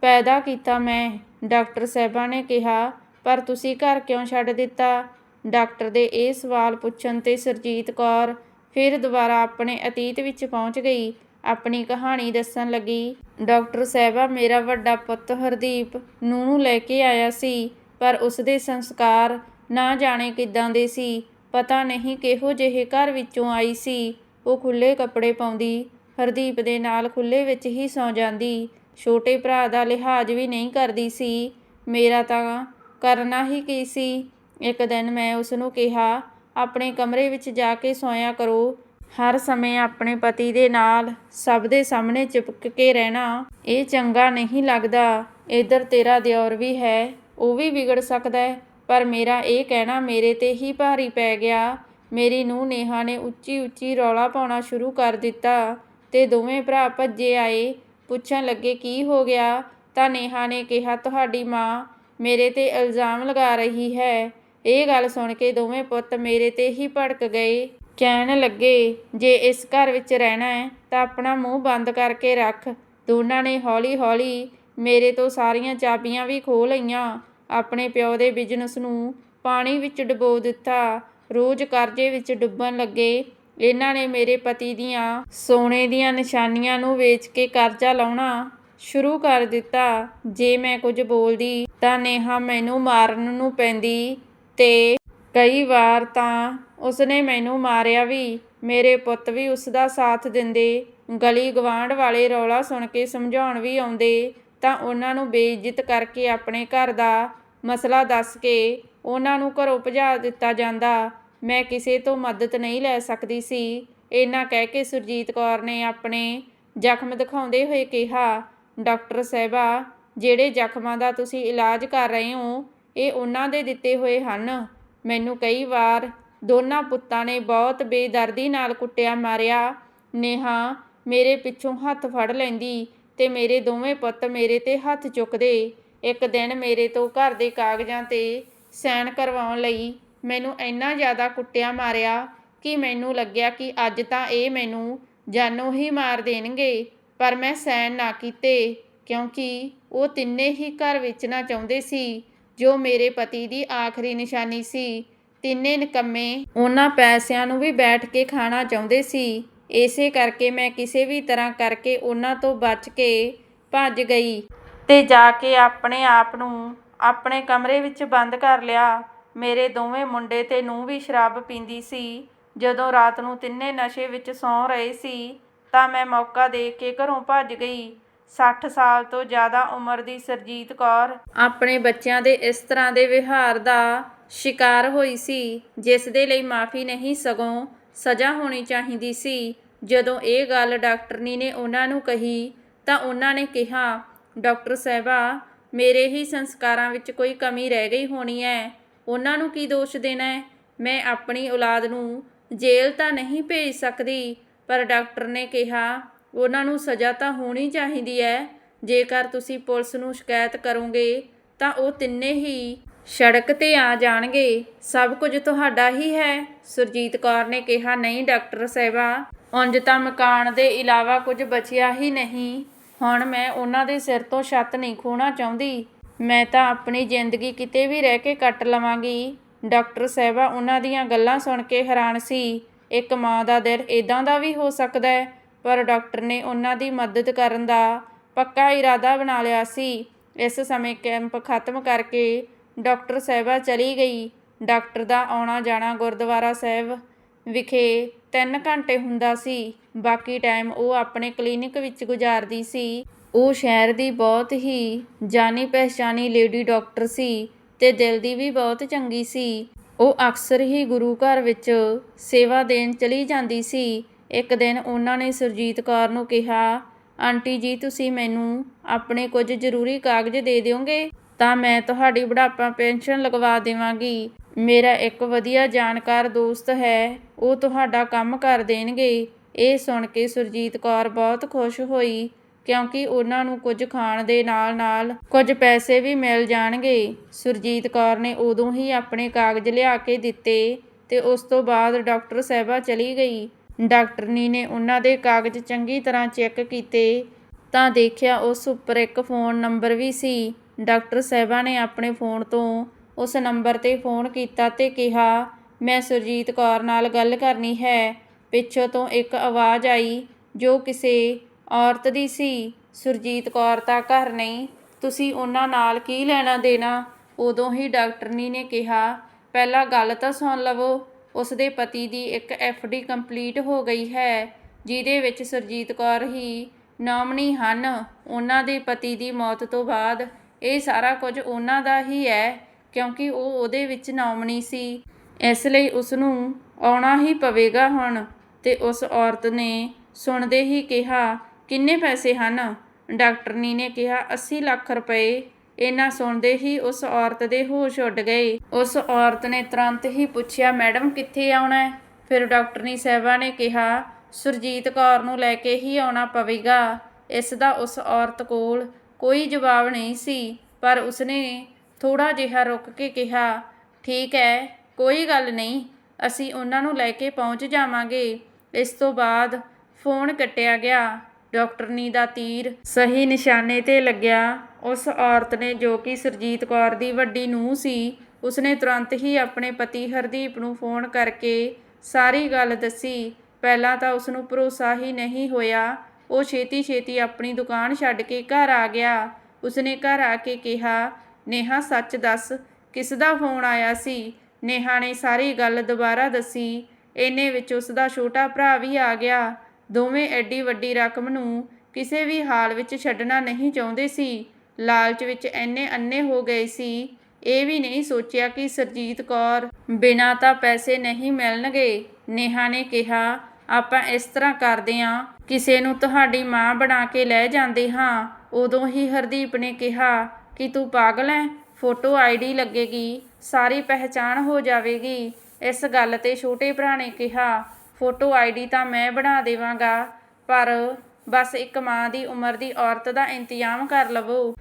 Speaker 1: ਪੈਦਾ ਕੀਤਾ ਮੈਂ, ਡਾਕਟਰ ਸਾਹਿਬਾ ਨੇ ਕਿਹਾ। ਪਰ ਤੁਸੀਂ ਘਰ ਕਿਉਂ ਛੱਡ ਦਿੱਤਾ? ਡਾਕਟਰ ਦੇ ਇਹ ਸਵਾਲ ਪੁੱਛਣ ਤੇ ਸਰਜੀਤ ਕੌਰ ਫਿਰ ਦੁਬਾਰਾ ਆਪਣੇ ਅਤੀਤ ਵਿੱਚ ਪਹੁੰਚ ਗਈ। ਆਪਣੀ ਕਹਾਣੀ ਦੱਸਣ ਲੱਗੀ, ਡਾਕਟਰ ਸਾਹਿਬਾ, ਮੇਰਾ ਵੱਡਾ ਪੁੱਤ ਹਰਦੀਪ ਨੂੰ ਲੈ ਕੇ ਆਇਆ ਸੀ, ਪਰ ਉਸ ਦੇ ਸੰਸਕਾਰ ਨਾ ਜਾਣੇ ਕਿੱਦਾਂ ਦੇ ਸੀ। ਪਤਾ ਨਹੀਂ ਕਿਹੋ ਜਿਹੇ ਘਰ ਵਿੱਚੋਂ ਆਈ ਸੀ। ਉਹ ਖੁੱਲੇ ਕੱਪੜੇ ਪਾਉਂਦੀ, ਹਰਦੀਪ ਦੇ ਨਾਲ ਖੁੱਲੇ ਵਿੱਚ ਹੀ ਸੌ ਜਾਂਦੀ। ਛੋਟੇ ਭਰਾ ਦਾ ਲਿਹਾਜ਼ ਵੀ ਨਹੀਂ ਕਰਦੀ ਸੀ। ਮੇਰਾ ਤਾਂ ਕਰਨਾ ਹੀ ਕੀ ਸੀ? ਇੱਕ ਦਿਨ ਮੈਂ ਉਸ ਨੂੰ ਕਿਹਾ, ਆਪਣੇ ਕਮਰੇ ਵਿੱਚ ਜਾ ਕੇ ਸੋਇਆ ਕਰੋ। ਹਰ ਸਮੇਂ ਆਪਣੇ ਪਤੀ ਦੇ ਨਾਲ ਸਭ ਦੇ ਸਾਹਮਣੇ ਚਿਪਕ ਕੇ ਰਹਿਣਾ ਇਹ ਚੰਗਾ ਨਹੀਂ ਲੱਗਦਾ। ਇਧਰ ਤੇਰਾ ਦਿਓਰ ਵੀ ਹੈ, ਉਹ ਵੀ ਵਿਗੜ ਸਕਦਾ ਹੈ, ਪਰ ਮੇਰਾ ਇਹ ਕਹਿਣਾ ਮੇਰੇ ਤੇ ਹੀ ਭਾਰੀ ਪੈ ਗਿਆ। ਮੇਰੀ ਨੂੰ ਨੇਹਾ ਨੇ ਉੱਚੀ ਉੱਚੀ ਰੌਲਾ ਪਾਉਣਾ ਸ਼ੁਰੂ ਕਰ ਦਿੱਤਾ ਤੇ ਦੋਵੇਂ ਭਰਾ ਭੱਜੇ ਆਏ। ਪੁੱਛਣ ਲੱਗੇ, ਕੀ ਹੋ ਗਿਆ? ਤਾਂ ਨੇਹਾ ਨੇ ਕਿਹਾ, ਤੁਹਾਡੀ ਮਾਂ ਮੇਰੇ ਤੇ ਇਲਜ਼ਾਮ ਲਗਾ ਰਹੀ ਹੈ। ਇਹ ਗੱਲ ਸੁਣ ਕੇ ਦੋਵੇਂ ਪੁੱਤ ਮੇਰੇ ਤੇ ਹੀ ਭੜਕ ਗਏ। ਕਹਿਣ ਲੱਗੇ, ਜੇ ਇਸ ਘਰ ਵਿੱਚ ਰਹਿਣਾ ਹੈ, ਤਾਂ ਆਪਣਾ ਮੂੰਹ ਬੰਦ ਕਰਕੇ ਰੱਖ। ਦੋਨਾਂ ਨੇ ਹੌਲੀ-ਹੌਲੀ ਮੇਰੇ ਤੋਂ ਸਾਰੀਆਂ ਚਾਬੀਆਂ ਵੀ ਖੋਹ ਲਈਆਂ। ਆਪਣੇ ਪਿਓ ਦੇ ਬਿਜ਼ਨਸ ਨੂੰ ਪਾਣੀ ਵਿੱਚ ਡੁਬੋ ਦਿੱਤਾ। ਰੋਜ਼ ਕਰਜ਼ੇ ਵਿੱਚ ਡੁੱਬਣ ਲੱਗੇ। ਇਹਨਾਂ ਨੇ ਮੇਰੇ ਪਤੀ ਦੀਆਂ ਸੋਨੇ ਦੀਆਂ ਨਿਸ਼ਾਨੀਆਂ ਨੂੰ ਵੇਚ ਕੇ ਕਰਜ਼ਾ ਲਾਉਣਾ ਸ਼ੁਰੂ ਕਰ ਦਿੱਤਾ। ਜੇ ਮੈਂ ਕੁਝ ਬੋਲਦੀ ਤਾਂ ਨੇਹਾ ਮੈਨੂੰ ਮਾਰਨ ਨੂੰ ਪੈਂਦੀ। ਤੇ ਕਈ ਵਾਰ ਤਾਂ ਉਸਨੇ ਮੈਨੂੰ ਮਾਰਿਆ ਵੀ। ਮੇਰੇ ਪੁੱਤ ਵੀ ਉਸਦਾ ਸਾਥ ਦਿੰਦੇ। ਗਲੀ ਗਵਾਂਢ ਵਾਲੇ ਰੌਲਾ ਸੁਣ ਕੇ ਸਮਝਾਉਣ ਵੀ ਆਉਂਦੇ। ਤਾਂ ਉਹਨਾਂ ਨੂੰ ਬੇਇੱਜ਼ਤ ਕਰਕੇ ਆਪਣੇ ਘਰ ਦਾ ਮਸਲਾ ਦੱਸ ਕੇ ਉਹਨਾਂ ਨੂੰ ਘਰੋਂ ਭਜਾ ਦਿੱਤਾ ਜਾਂਦਾ। ਮੈਂ ਕਿਸੇ ਤੋਂ ਮਦਦ ਨਹੀਂ ਲੈ ਸਕਦੀ ਸੀ। ਇਹਨਾਂ ਕਹਿ ਕੇ ਸੁਰਜੀਤ ਕੌਰ ਨੇ ਆਪਣੇ ਜ਼ਖਮ ਦਿਖਾਉਂਦੇ ਹੋਏ ਕਿਹਾ, ਡਾਕਟਰ ਸਾਹਿਬਾ, ਜਿਹੜੇ ਜ਼ਖਮਾਂ ਦਾ ਤੁਸੀਂ ਇਲਾਜ ਕਰ ਰਹੇ ਹੋ ਇਹ ਉਹਨਾਂ ਦੇ ਦਿੱਤੇ ਹੋਏ ਹਨ। ਮੈਨੂੰ ਕਈ ਵਾਰ ਦੋਨਾਂ ਪੁੱਤਾਂ ਨੇ ਬਹੁਤ ਬੇਦਰਦੀ ਨਾਲ ਕੁੱਟਿਆ, ਮਾਰਿਆ। ਨੇਹਾ ਮੇਰੇ ਪਿੱਛੋਂ ਹੱਥ ਫੜ ਲੈਂਦੀ ਤੇ ਮੇਰੇ ਦੋਵੇਂ ਪੁੱਤ ਮੇਰੇ ਤੇ ਹੱਥ ਚੁੱਕਦੇ। ਇੱਕ ਦਿਨ ਮੇਰੇ ਤੋਂ ਘਰ ਦੇ ਕਾਗਜ਼ਾਂ ਤੇ ਸਾਈਨ ਕਰਵਾਉਣ ਲਈ ਮੈਨੂੰ ਇੰਨਾ ਜ਼ਿਆਦਾ ਕੁੱਟਿਆ, ਮਾਰਿਆ ਕਿ ਮੈਨੂੰ ਲੱਗਿਆ ਕਿ ਅੱਜ ਤਾਂ ਇਹ ਮੈਨੂੰ ਜਾਨੋਂ ਹੀ ਮਾਰ ਦੇਣਗੇ। ਪਰ ਮੈਂ ਸਾਈਨ ਨਾ ਕੀਤੇ ਕਿਉਂਕਿ ਉਹ ਤਿੰਨੇ ਹੀ ਘਰ ਵੇਚਣਾ ਚਾਹੁੰਦੇ ਸੀ। ਜੋ ਮੇਰੇ ਪਤੀ ਦੀ ਆਖਰੀ ਨਿਸ਼ਾਨੀ ਸੀ। ਤਿੰਨੇ ਨਿਕੰਮੇ ਉਹਨਾਂ ਪੈਸਿਆਂ ਨੂੰ ਵੀ ਬੈਠ ਕੇ ਖਾਣਾ ਚਾਹੁੰਦੇ ਸੀ। ਇਸੇ ਕਰਕੇ ਮੈਂ ਕਿਸੇ ਵੀ ਤਰ੍ਹਾਂ ਕਰਕੇ ਉਹਨਾਂ ਤੋਂ ਬਚ ਕੇ ਭੱਜ ਗਈ ਤੇ ਜਾ ਕੇ ਆਪਣੇ ਆਪ ਨੂੰ ਆਪਣੇ ਕਮਰੇ ਵਿੱਚ ਬੰਦ ਕਰ ਲਿਆ। ਮੇਰੇ ਦੋਵੇਂ ਮੁੰਡੇ ਤੇ ਨੂੰ ਵੀ ਸ਼ਰਾਬ ਪੀਂਦੀ ਸੀ। ਜਦੋਂ ਰਾਤ ਨੂੰ ਤਿੰਨੇ ਨਸ਼ੇ ਵਿੱਚ ਸੌਂ ਰਹੇ ਸੀ ਤਾਂ ਮੈਂ ਮੌਕਾ ਦੇ ਕੇ ਘਰੋਂ ਭੱਜ ਗਈ। 60 ਸਾਲ ਤੋਂ ਜ਼ਿਆਦਾ ਉਮਰ ਦੀ ਸਰਜੀਤ ਕੌਰ ਆਪਣੇ ਬੱਚਿਆਂ ਦੇ ਇਸ ਤਰ੍ਹਾਂ ਦੇ ਵਿਹਾਰ ਦਾ ਸ਼ਿਕਾਰ ਹੋਈ ਸੀ, ਜਿਸ ਦੇ ਲਈ ਮਾਫੀ ਨਹੀਂ ਸਗੋਂ ਸਜ਼ਾ ਹੋਣੀ ਚਾਹੀਦੀ ਸੀ। ਜਦੋਂ ਇਹ ਗੱਲ ਡਾਕਟਰਨੀ ਨੇ ਉਹਨਾਂ ਨੂੰ ਕਹੀ, ਤਾਂ ਉਹਨਾਂ ਨੇ ਕਿਹਾ, ਡਾਕਟਰ ਸਾਹਿਬਾ, ਮੇਰੇ ਹੀ ਸੰਸਕਾਰਾਂ ਵਿੱਚ ਕੋਈ ਕਮੀ ਰਹਿ ਗਈ ਹੋਣੀ ਹੈ ਉਹਨਾਂ ਨੂੰ ਕੀ ਦੋਸ਼ ਦੇਣਾ ਹੈ ਮੈਂ ਆਪਣੀ ਔਲਾਦ ਨੂੰ ਜੇਲ੍ਹ ਤਾਂ ਨਹੀਂ ਭੇਜ ਸਕਦੀ। ਪਰ ਡਾਕਟਰ ਨੇ ਕਿਹਾ ਉਹਨਾਂ ਨੂੰ ਸਜ਼ਾ ਤਾਂ ਹੋਣੀ ਚਾਹੀਦੀ ਹੈ ਜੇਕਰ ਤੁਸੀਂ ਪੁਲਿਸ ਨੂੰ ਸ਼ਿਕਾਇਤ ਕਰੋਗੇ, ਤਾਂ ਉਹ ਤਿੰਨੇ ਹੀ ਸੜਕ ਤੇ ਆ ਜਾਣਗੇ। ਸਭ ਕੁਝ ਤੁਹਾਡਾ ਹੀ ਹੈ। ਸੁਰਜੀਤ ਕੌਰ ਨੇ ਕਿਹਾ, ਨਹੀਂ, ਡਾਕਟਰ ਸਾਹਿਬਾ, ਉਂਝ ਤਾਂ ਮਕਾਨ ਦੇ ਇਲਾਵਾ ਕੁਝ ਬਚਿਆ ਹੀ ਨਹੀਂ। ਹੁਣ ਮੈਂ ਉਹਨਾਂ ਦੇ ਸਿਰ ਤੋਂ ਛੱਤ ਨਹੀਂ ਖੋਣਾ ਚਾਹੁੰਦੀ। ਮੈਂ ਤਾਂ ਆਪਣੀ ਜ਼ਿੰਦਗੀ ਕਿਤੇ ਵੀ ਰਹਿ ਕੇ ਕੱਟ ਲਵਾਂਗੀ। ਡਾਕਟਰ ਸਾਹਿਬਾ, ਉਹਨਾਂ ਦੀਆਂ ਗੱਲਾਂ ਸੁਣ ਕੇ ਹੈਰਾਨ ਸੀ। ਇੱਕ ਮਾਂ ਦਾ ਦਿਲ ਇਦਾਂ ਦਾ ਵੀ ਹੋ ਸਕਦਾ ਹੈ ਪਰ ਡਾਕਟਰ ਨੇ ਉਹਨਾਂ ਦੀ ਮਦਦ ਕਰਨ ਦਾ ਪੱਕਾ ਇਰਾਦਾ ਬਣਾ ਲਿਆ ਸੀ। ਇਸ ਸਮੇਂ ਕੈਂਪ ਖਤਮ ਕਰਕੇ ਡਾਕਟਰ ਸਾਹਿਬਾ ਚਲੀ ਗਈ। ਡਾਕਟਰ ਦਾ ਆਉਣਾ ਜਾਣਾ ਗੁਰਦੁਆਰਾ ਸਾਹਿਬ ਵਿਖੇ 3 ਘੰਟੇ ਹੁੰਦਾ ਸੀ। ਬਾਕੀ ਟਾਈਮ ਉਹ ਆਪਣੇ ਕਲੀਨਿਕ ਵਿੱਚ ਗੁਜ਼ਾਰਦੀ ਸੀ। ਉਹ ਸ਼ਹਿਰ ਦੀ ਬਹੁਤ ਹੀ ਜਾਣੀ ਪਹਿਚਾਣੀ ਲੇਡੀ ਡਾਕਟਰ ਸੀ ਤੇ ਦਿਲ ਦੀ ਵੀ ਬਹੁਤ ਚੰਗੀ ਸੀ। ਉਹ ਅਕਸਰ ਹੀ ਗੁਰੂ ਘਰ ਵਿੱਚ ਸੇਵਾ ਦੇਣ ਚਲੀ ਜਾਂਦੀ ਸੀ। ਇੱਕ ਦਿਨ ਉਹਨਾਂ ਨੇ ਸੁਰਜੀਤ ਕੌਰ ਨੂੰ ਕਿਹਾ, ਆਂਟੀ ਜੀ, ਤੁਸੀਂ ਮੈਨੂੰ ਆਪਣੇ ਕੁਝ ਜ਼ਰੂਰੀ ਕਾਗਜ਼ ਦੇ ਦਿਓਗੇ? ਤਾਂ ਮੈਂ ਤੁਹਾਡੀ ਬੁਢਾਪਾ ਪੈਨਸ਼ਨ ਲਗਵਾ ਦੇਵਾਂਗੀ। ਮੇਰਾ ਇੱਕ ਵਧੀਆ ਜਾਣਕਾਰ ਦੋਸਤ ਹੈ, ਉਹ ਤੁਹਾਡਾ ਕੰਮ ਕਰ ਦੇਣਗੇ। ਇਹ ਸੁਣ ਕੇ ਸੁਰਜੀਤ ਕੌਰ ਬਹੁਤ ਖੁਸ਼ ਹੋਈ, ਕਿਉਂਕਿ ਉਹਨਾਂ ਨੂੰ ਕੁਝ ਖਾਣ ਦੇ ਨਾਲ-ਨਾਲ ਕੁਝ ਪੈਸੇ ਵੀ ਮਿਲ ਜਾਣਗੇ। ਸੁਰਜੀਤ ਕੌਰ ਨੇ ਉਦੋਂ ਹੀ ਆਪਣੇ ਕਾਗਜ਼ ਲਿਆ ਕੇ ਦਿੱਤੇ ਤੇ ਉਸ ਤੋਂ ਬਾਅਦ ਡਾਕਟਰ ਸਾਹਿਬਾ ਚਲੀ ਗਈ। ਡਾਕਟਰਨੀ ਨੇ ਉਹਨਾਂ ਦੇ ਕਾਗਜ਼ ਚੰਗੀ ਤਰ੍ਹਾਂ ਚੈੱਕ ਕੀਤੇ ਤਾਂ ਦੇਖਿਆ ਉਸ ਉੱਪਰ ਇੱਕ ਫੋਨ ਨੰਬਰ ਵੀ ਸੀ। ਡਾਕਟਰ ਸਾਹਿਬਾ ਨੇ ਆਪਣੇ ਫੋਨ ਤੋਂ ਉਸ ਨੰਬਰ ਤੇ ਫੋਨ ਕੀਤਾ ਤੇ ਕਿਹਾ, ਮੈਂ ਸੁਰਜੀਤ ਕੌਰ ਨਾਲ ਗੱਲ ਕਰਨੀ ਹੈ। ਪਿੱਛੋਂ ਤੋਂ ਇੱਕ ਆਵਾਜ਼ ਆਈ ਜੋ ਕਿਸੇ ਔਰਤ ਦੀ ਸੀ। ਸੁਰਜੀਤ ਕੌਰ ਤਾਂ ਘਰ ਨਹੀਂ, ਤੁਸੀਂ ਉਹਨਾਂ ਨਾਲ ਕੀ ਲੈਣਾ ਦੇਣਾ? ਉਦੋਂ ਹੀ ਡਾਕਟਰਨੀ ਨੇ ਕਿਹਾ। ਪਹਿਲਾਂ ਗੱਲ ਤਾਂ ਸੁਣ ਲਵੋ ਉਸ ਦੇ ਪਤੀ ਦੀ ਇੱਕ ਡੀ ਕੰਪਲੀਟ ਹੋ ਗਈ ਹੈ, ਜਿਹਦੇ ਵਿੱਚ ਸੁਰਜੀਤ ਕੌਰ ਹੀ ਨਾਮਨੀ ਹਨ। ਉਹਨਾਂ ਦੇ ਪਤੀ ਦੀ ਮੌਤ ਤੋਂ ਬਾਅਦ ਇਹ ਸਾਰਾ ਕੁਝ ਉਹਨਾਂ ਦਾ ਹੀ ਹੈ, ਕਿਉਂਕਿ ਉਹ ਉਹਦੇ ਵਿੱਚ ਨਾਮਨੀ ਸੀ। ਇਸ ਲਈ ਉਸ ਨੂੰ ਆਉਣਾ ਹੀ ਪਵੇਗਾ ਹੁਣ ਤੇ ਉਸ ਔਰਤ ਨੇ ਸੁਣਦੇ ਹੀ ਕਿਹਾ, ਕਿੰਨੇ ਪੈਸੇ ਹਨ? ਡਾਕਟਰਨੀ ਨੇ ਕਿਹਾ 80 ਲੱਖ ਰੁਪਏ ਇਹਨਾਂ ਸੁਣਦੇ ਹੀ ਉਸ ਔਰਤ ਦੇ ਹੋਸ਼ ਉੱਡ ਗਏ। ਉਸ ਔਰਤ ਨੇ ਤੁਰੰਤ ਹੀ ਪੁੱਛਿਆ, ਮੈਡਮ, ਕਿੱਥੇ ਆਉਣਾ ਹੈ? ਫਿਰ ਡਾਕਟਰਨੀ ਸਾਹਿਬਾ ਨੇ ਕਿਹਾ, ਸੁਰਜੀਤ ਕੌਰ ਨੂੰ ਲੈ ਕੇ ਹੀ ਆਉਣਾ ਪਵੇਗਾ। ਇਸ ਦਾ ਉਸ ਔਰਤ ਕੋਲ ਕੋਈ ਜਵਾਬ ਨਹੀਂ ਸੀ, ਪਰ ਉਸਨੇ ਥੋੜਾ ਜਿਹਾ ਰੁਕ ਕੇ ਕਿਹਾ, ਠੀਕ ਹੈ, ਕੋਈ ਗੱਲ ਨਹੀਂ, ਅਸੀਂ ਉਹਨਾਂ ਨੂੰ ਲੈ ਕੇ ਪਹੁੰਚ ਜਾਵਾਂਗੇ। ਇਸ ਤੋਂ ਬਾਅਦ ਫੋਨ ਕੱਟਿਆ ਗਿਆ। ਡਾਕਟਰਨੀ ਦਾ ਤੀਰ ਸਹੀ ਨਿਸ਼ਾਨੇ ਤੇ ਲੱਗਿਆ। ਉਸ ਔਰਤ ਨੇ ਜੋ ਕਿ ਸਰਜੀਤ ਕੌਰ ਦੀ ਵੱਡੀ ਨੂੰਹ ਸੀ, ਉਸਨੇ ਤੁਰੰਤ ਹੀ ਆਪਣੇ ਪਤੀ ਹਰਦੀਪ ਨੂੰ ਫੋਨ ਕਰਕੇ ਸਾਰੀ ਗੱਲ ਦੱਸੀ। ਪਹਿਲਾਂ ਤਾਂ ਉਸ ਨੂੰ ਭਰੋਸਾ ਹੀ ਨਹੀਂ ਹੋਇਆ। ਉਹ ਛੇਤੀ ਛੇਤੀ ਆਪਣੀ ਦੁਕਾਨ ਛੱਡ ਕੇ ਘਰ ਆ ਗਿਆ। ਉਸਨੇ ਘਰ ਆ ਕੇ ਕਿਹਾ, ਨੇਹਾ, ਸੱਚ ਦੱਸ, ਕਿਸ ਦਾ ਫੋਨ ਆਇਆ ਸੀ? ਨੇਹਾ ਨੇ ਸਾਰੀ ਗੱਲ ਦੁਬਾਰਾ ਦੱਸੀ। ਇੰਨੇ ਵਿੱਚ ਉਸ ਦਾ ਛੋਟਾ ਭਰਾ ਵੀ ਆ ਗਿਆ। ਦੋਵੇਂ ਐਡੀ ਵੱਡੀ ਰਕਮ ਨੂੰ ਕਿਸੇ ਵੀ ਹਾਲ ਵਿੱਚ ਛੱਡਣਾ ਨਹੀਂ ਚਾਹੁੰਦੇ ਸੀ। ਲਾਲਚ ਵਿੱਚ ਇੰਨੇ ਅੰਨੇ ਹੋ ਗਏ ਸੀ, ਇਹ ਵੀ ਨਹੀਂ ਸੋਚਿਆ ਕਿ ਸਰਜੀਤ ਕੌਰ ਬਿਨਾਂ ਤਾਂ ਪੈਸੇ ਨਹੀਂ ਮਿਲਣਗੇ। ਨੇਹਾ ਨੇ ਕਿਹਾ, ਆਪਾਂ ਇਸ ਤਰ੍ਹਾਂ ਕਰਦੇ ਹਾਂ ਕਿਸੇ ਨੂੰ ਤੁਹਾਡੀ ਮਾਂ ਬਣਾ ਕੇ ਲੈ ਜਾਂਦੇ ਹਾਂ। ਉਦੋਂ ਹੀ ਹਰਦੀਪ ਨੇ ਕਿਹਾ, ਕਿ ਤੂੰ ਪਾਗਲ ਹੈ ਫੋਟੋ ਆਈਡੀ ਲੱਗੇਗੀ, ਸਾਰੀ ਪਹਿਚਾਣ ਹੋ ਜਾਵੇਗੀ। ਇਸ ਗੱਲ ਤੇ ਛੋਟੇ ਭਰਾ ਨੇ ਕਿਹਾ, ਫੋਟੋ ਆਈਡੀ ਤਾਂ ਮੈਂ ਬਣਾ ਦੇਵਾਂਗਾ, ਪਰ ਬਸ ਇੱਕ ਮਾਂ ਦੀ ਉਮਰ ਦੀ ਔਰਤ ਦਾ ਇੰਤਜ਼ਾਮ ਕਰ ਲਵੋ।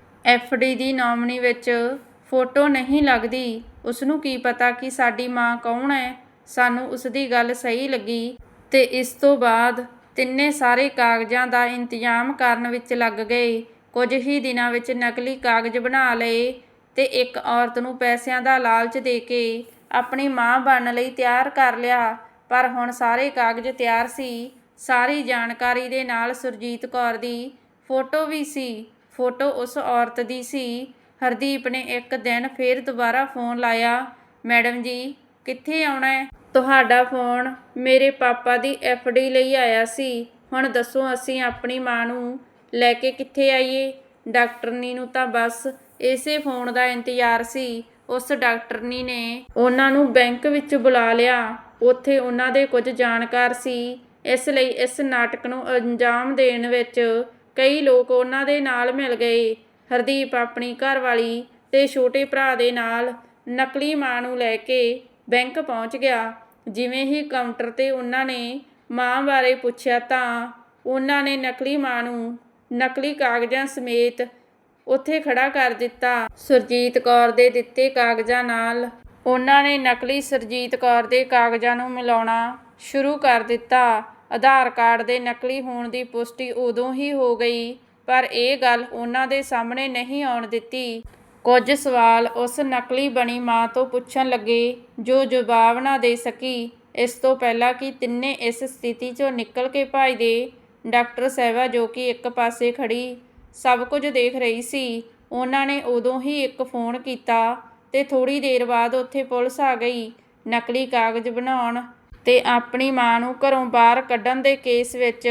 Speaker 1: ਡੀ ਦੀ ਨੋਮਨੀ ਵਿੱਚ ਫੋਟੋ ਨਹੀਂ ਲੱਗਦੀ ਉਸ ਨੂੰ ਕੀ ਪਤਾ ਕਿ ਸਾਡੀ ਮਾਂ ਕੌਣ ਹੈ? ਸਾਨੂੰ ਉਸ ਦੀ ਗੱਲ ਸਹੀ ਲੱਗੀ ਤੇ ਇਸ ਤੋਂ ਬਾਅਦ ਤਿੰਨੇ ਸਾਰੇ ਕਾਗਜ਼ਾਂ ਦਾ ਇੰਤਜ਼ਾਮ ਕਰਨ ਵਿੱਚ ਲੱਗ ਗਏ। ਕੁਝ ਹੀ ਦਿਨਾਂ ਵਿੱਚ ਨਕਲੀ ਕਾਗਜ਼ ਬਣਾ ਲਏ ਤੇ ਇੱਕ ਔਰਤ ਨੂੰ ਪੈਸਿਆਂ ਦਾ ਲਾਲਚ ਦੇ ਕੇ ਆਪਣੀ ਮਾਂ ਬਣਨ ਲਈ ਤਿਆਰ ਕਰ ਲਿਆ। ਪਰ ਹੁਣ ਸਾਰੇ ਕਾਗਜ਼ ਤਿਆਰ ਸੀ। ਸਾਰੀ ਜਾਣਕਾਰੀ ਦੇ ਨਾਲ ਸੁਰਜੀਤ ਕੌਰ ਦੀ ਫੋਟੋ ਵੀ ਸੀ। ਫੋਟੋ ਉਸ ਔਰਤ ਦੀ ਸੀ। ਹਰਦੀਪ ਨੇ ਇੱਕ ਦਿਨ ਫੇਰ ਦੁਬਾਰਾ ਫੋਨ ਲਾਇਆ, ਮੈਡਮ ਜੀ, ਕਿੱਥੇ ਆਉਣਾ ਹੈ? ਤੁਹਾਡਾ ਫੋਨ ਮੇਰੇ ਪਾਪਾ ਦੀ ਡੀ ਲਈ ਆਇਆ ਸੀ। ਹੁਣ ਦੱਸੋ ਅਸੀਂ ਆਪਣੀ ਮਾਂ ਨੂੰ ਲੈ ਕੇ ਕਿੱਥੇ ਆਈਏ? ਡਾਕਟਰਨੀ ਨੂੰ ਤਾਂ ਬਸ ਇਸੇ ਫੋਨ ਦਾ ਇੰਤਜ਼ਾਰ ਸੀ। ਉਸ ਡਾਕਟਰਨੀ ਨੇ ਉਹਨਾਂ ਨੂੰ ਬੈਂਕ ਵਿੱਚ ਬੁਲਾ ਲਿਆ। ਉੱਥੇ ਉਹਨਾਂ ਦੇ ਕੁਝ ਜਾਣਕਾਰ ਸੀ। ਇਸ ਲਈ ਇਸ ਨਾਟਕ ਨੂੰ ਅੰਜਾਮ ਦੇਣ ਵਿੱਚ ਕਈ ਲੋਕ ਉਹਨਾਂ ਦੇ ਨਾਲ ਮਿਲ ਗਏ। ਹਰਦੀਪ ਆਪਣੀ ਘਰਵਾਲੀ ਤੇ ਛੋਟੇ ਭਰਾ ਦੇ ਨਾਲ ਨਕਲੀ ਮਾਂ ਨੂੰ ਲੈ ਕੇ ਬੈਂਕ ਪਹੁੰਚ ਗਿਆ। ਜਿਵੇਂ ਹੀ ਕਾਊਂਟਰ ਤੇ ਉਹਨਾਂ ਨੇ ਮਾਂ ਬਾਰੇ ਪੁੱਛਿਆ ਤਾਂ ਉਹਨਾਂ ਨੇ ਨਕਲੀ ਮਾਂ ਨੂੰ ਨਕਲੀ ਕਾਗਜ਼ਾਂ ਸਮੇਤ ਉੱਥੇ ਖੜਾ ਕਰ ਦਿੱਤਾ। ਸੁਰਜੀਤ ਕੌਰ ਦੇ ਦਿੱਤੇ ਕਾਗਜ਼ਾਂ ਨਾਲ ਉਹਨਾਂ ਨੇ ਨਕਲੀ ਸਰਜੀਤ ਕੌਰ ਦੇ ਕਾਗਜ਼ਾਂ ਨੂੰ ਮਿਲਾਉਣਾ ਸ਼ੁਰੂ ਕਰ ਦਿੱਤਾ। ਆਧਾਰ ਕਾਰਡ ਦੇ ਨਕਲੀ ਹੋਣ ਦੀ ਪੁਸ਼ਟੀ ਉਦੋਂ ਹੀ ਹੋ ਗਈ, ਪਰ ਇਹ ਗੱਲ ਉਹਨਾਂ ਦੇ ਸਾਹਮਣੇ ਨਹੀਂ ਆਉਣ ਦਿੱਤੀ। ਕੁਝ ਸਵਾਲ ਉਸ ਨਕਲੀ ਬਣੀ ਮਾਂ ਤੋਂ ਪੁੱਛਣ ਲੱਗੇ, ਜੋ ਜਵਾਬ ਨਾ ਦੇ ਸਕੀ। ਇਸ ਤੋਂ ਪਹਿਲਾਂ ਕਿ ਤਿੰਨੇ ਇਸ ਸਥਿਤੀ 'ਚੋਂ ਨਿਕਲ ਕੇ ਭੱਜਦੇ ਡਾਕਟਰ ਸਹਿਬਾ ਜੋ ਕਿ ਇੱਕ ਪਾਸੇ ਖੜੀ ਸਭ ਕੁਝ ਦੇਖ ਰਹੀ ਸੀ, ਉਹਨਾਂ ਨੇ ਉਦੋਂ ਹੀ ਇੱਕ ਫੋਨ ਕੀਤਾ ਤੇ ਥੋੜੀ ਦੇਰ ਬਾਅਦ ਉੱਥੇ ਪੁਲਿਸ ਆ ਗਈ, ਨਕਲੀ ਕਾਗਜ਼ ਬਣਾਉਣ ਅਤੇ ਆਪਣੀ ਮਾਂ ਨੂੰ ਘਰੋਂ ਬਾਹਰ ਕੱਢਣ ਦੇ ਕੇਸ ਵਿੱਚ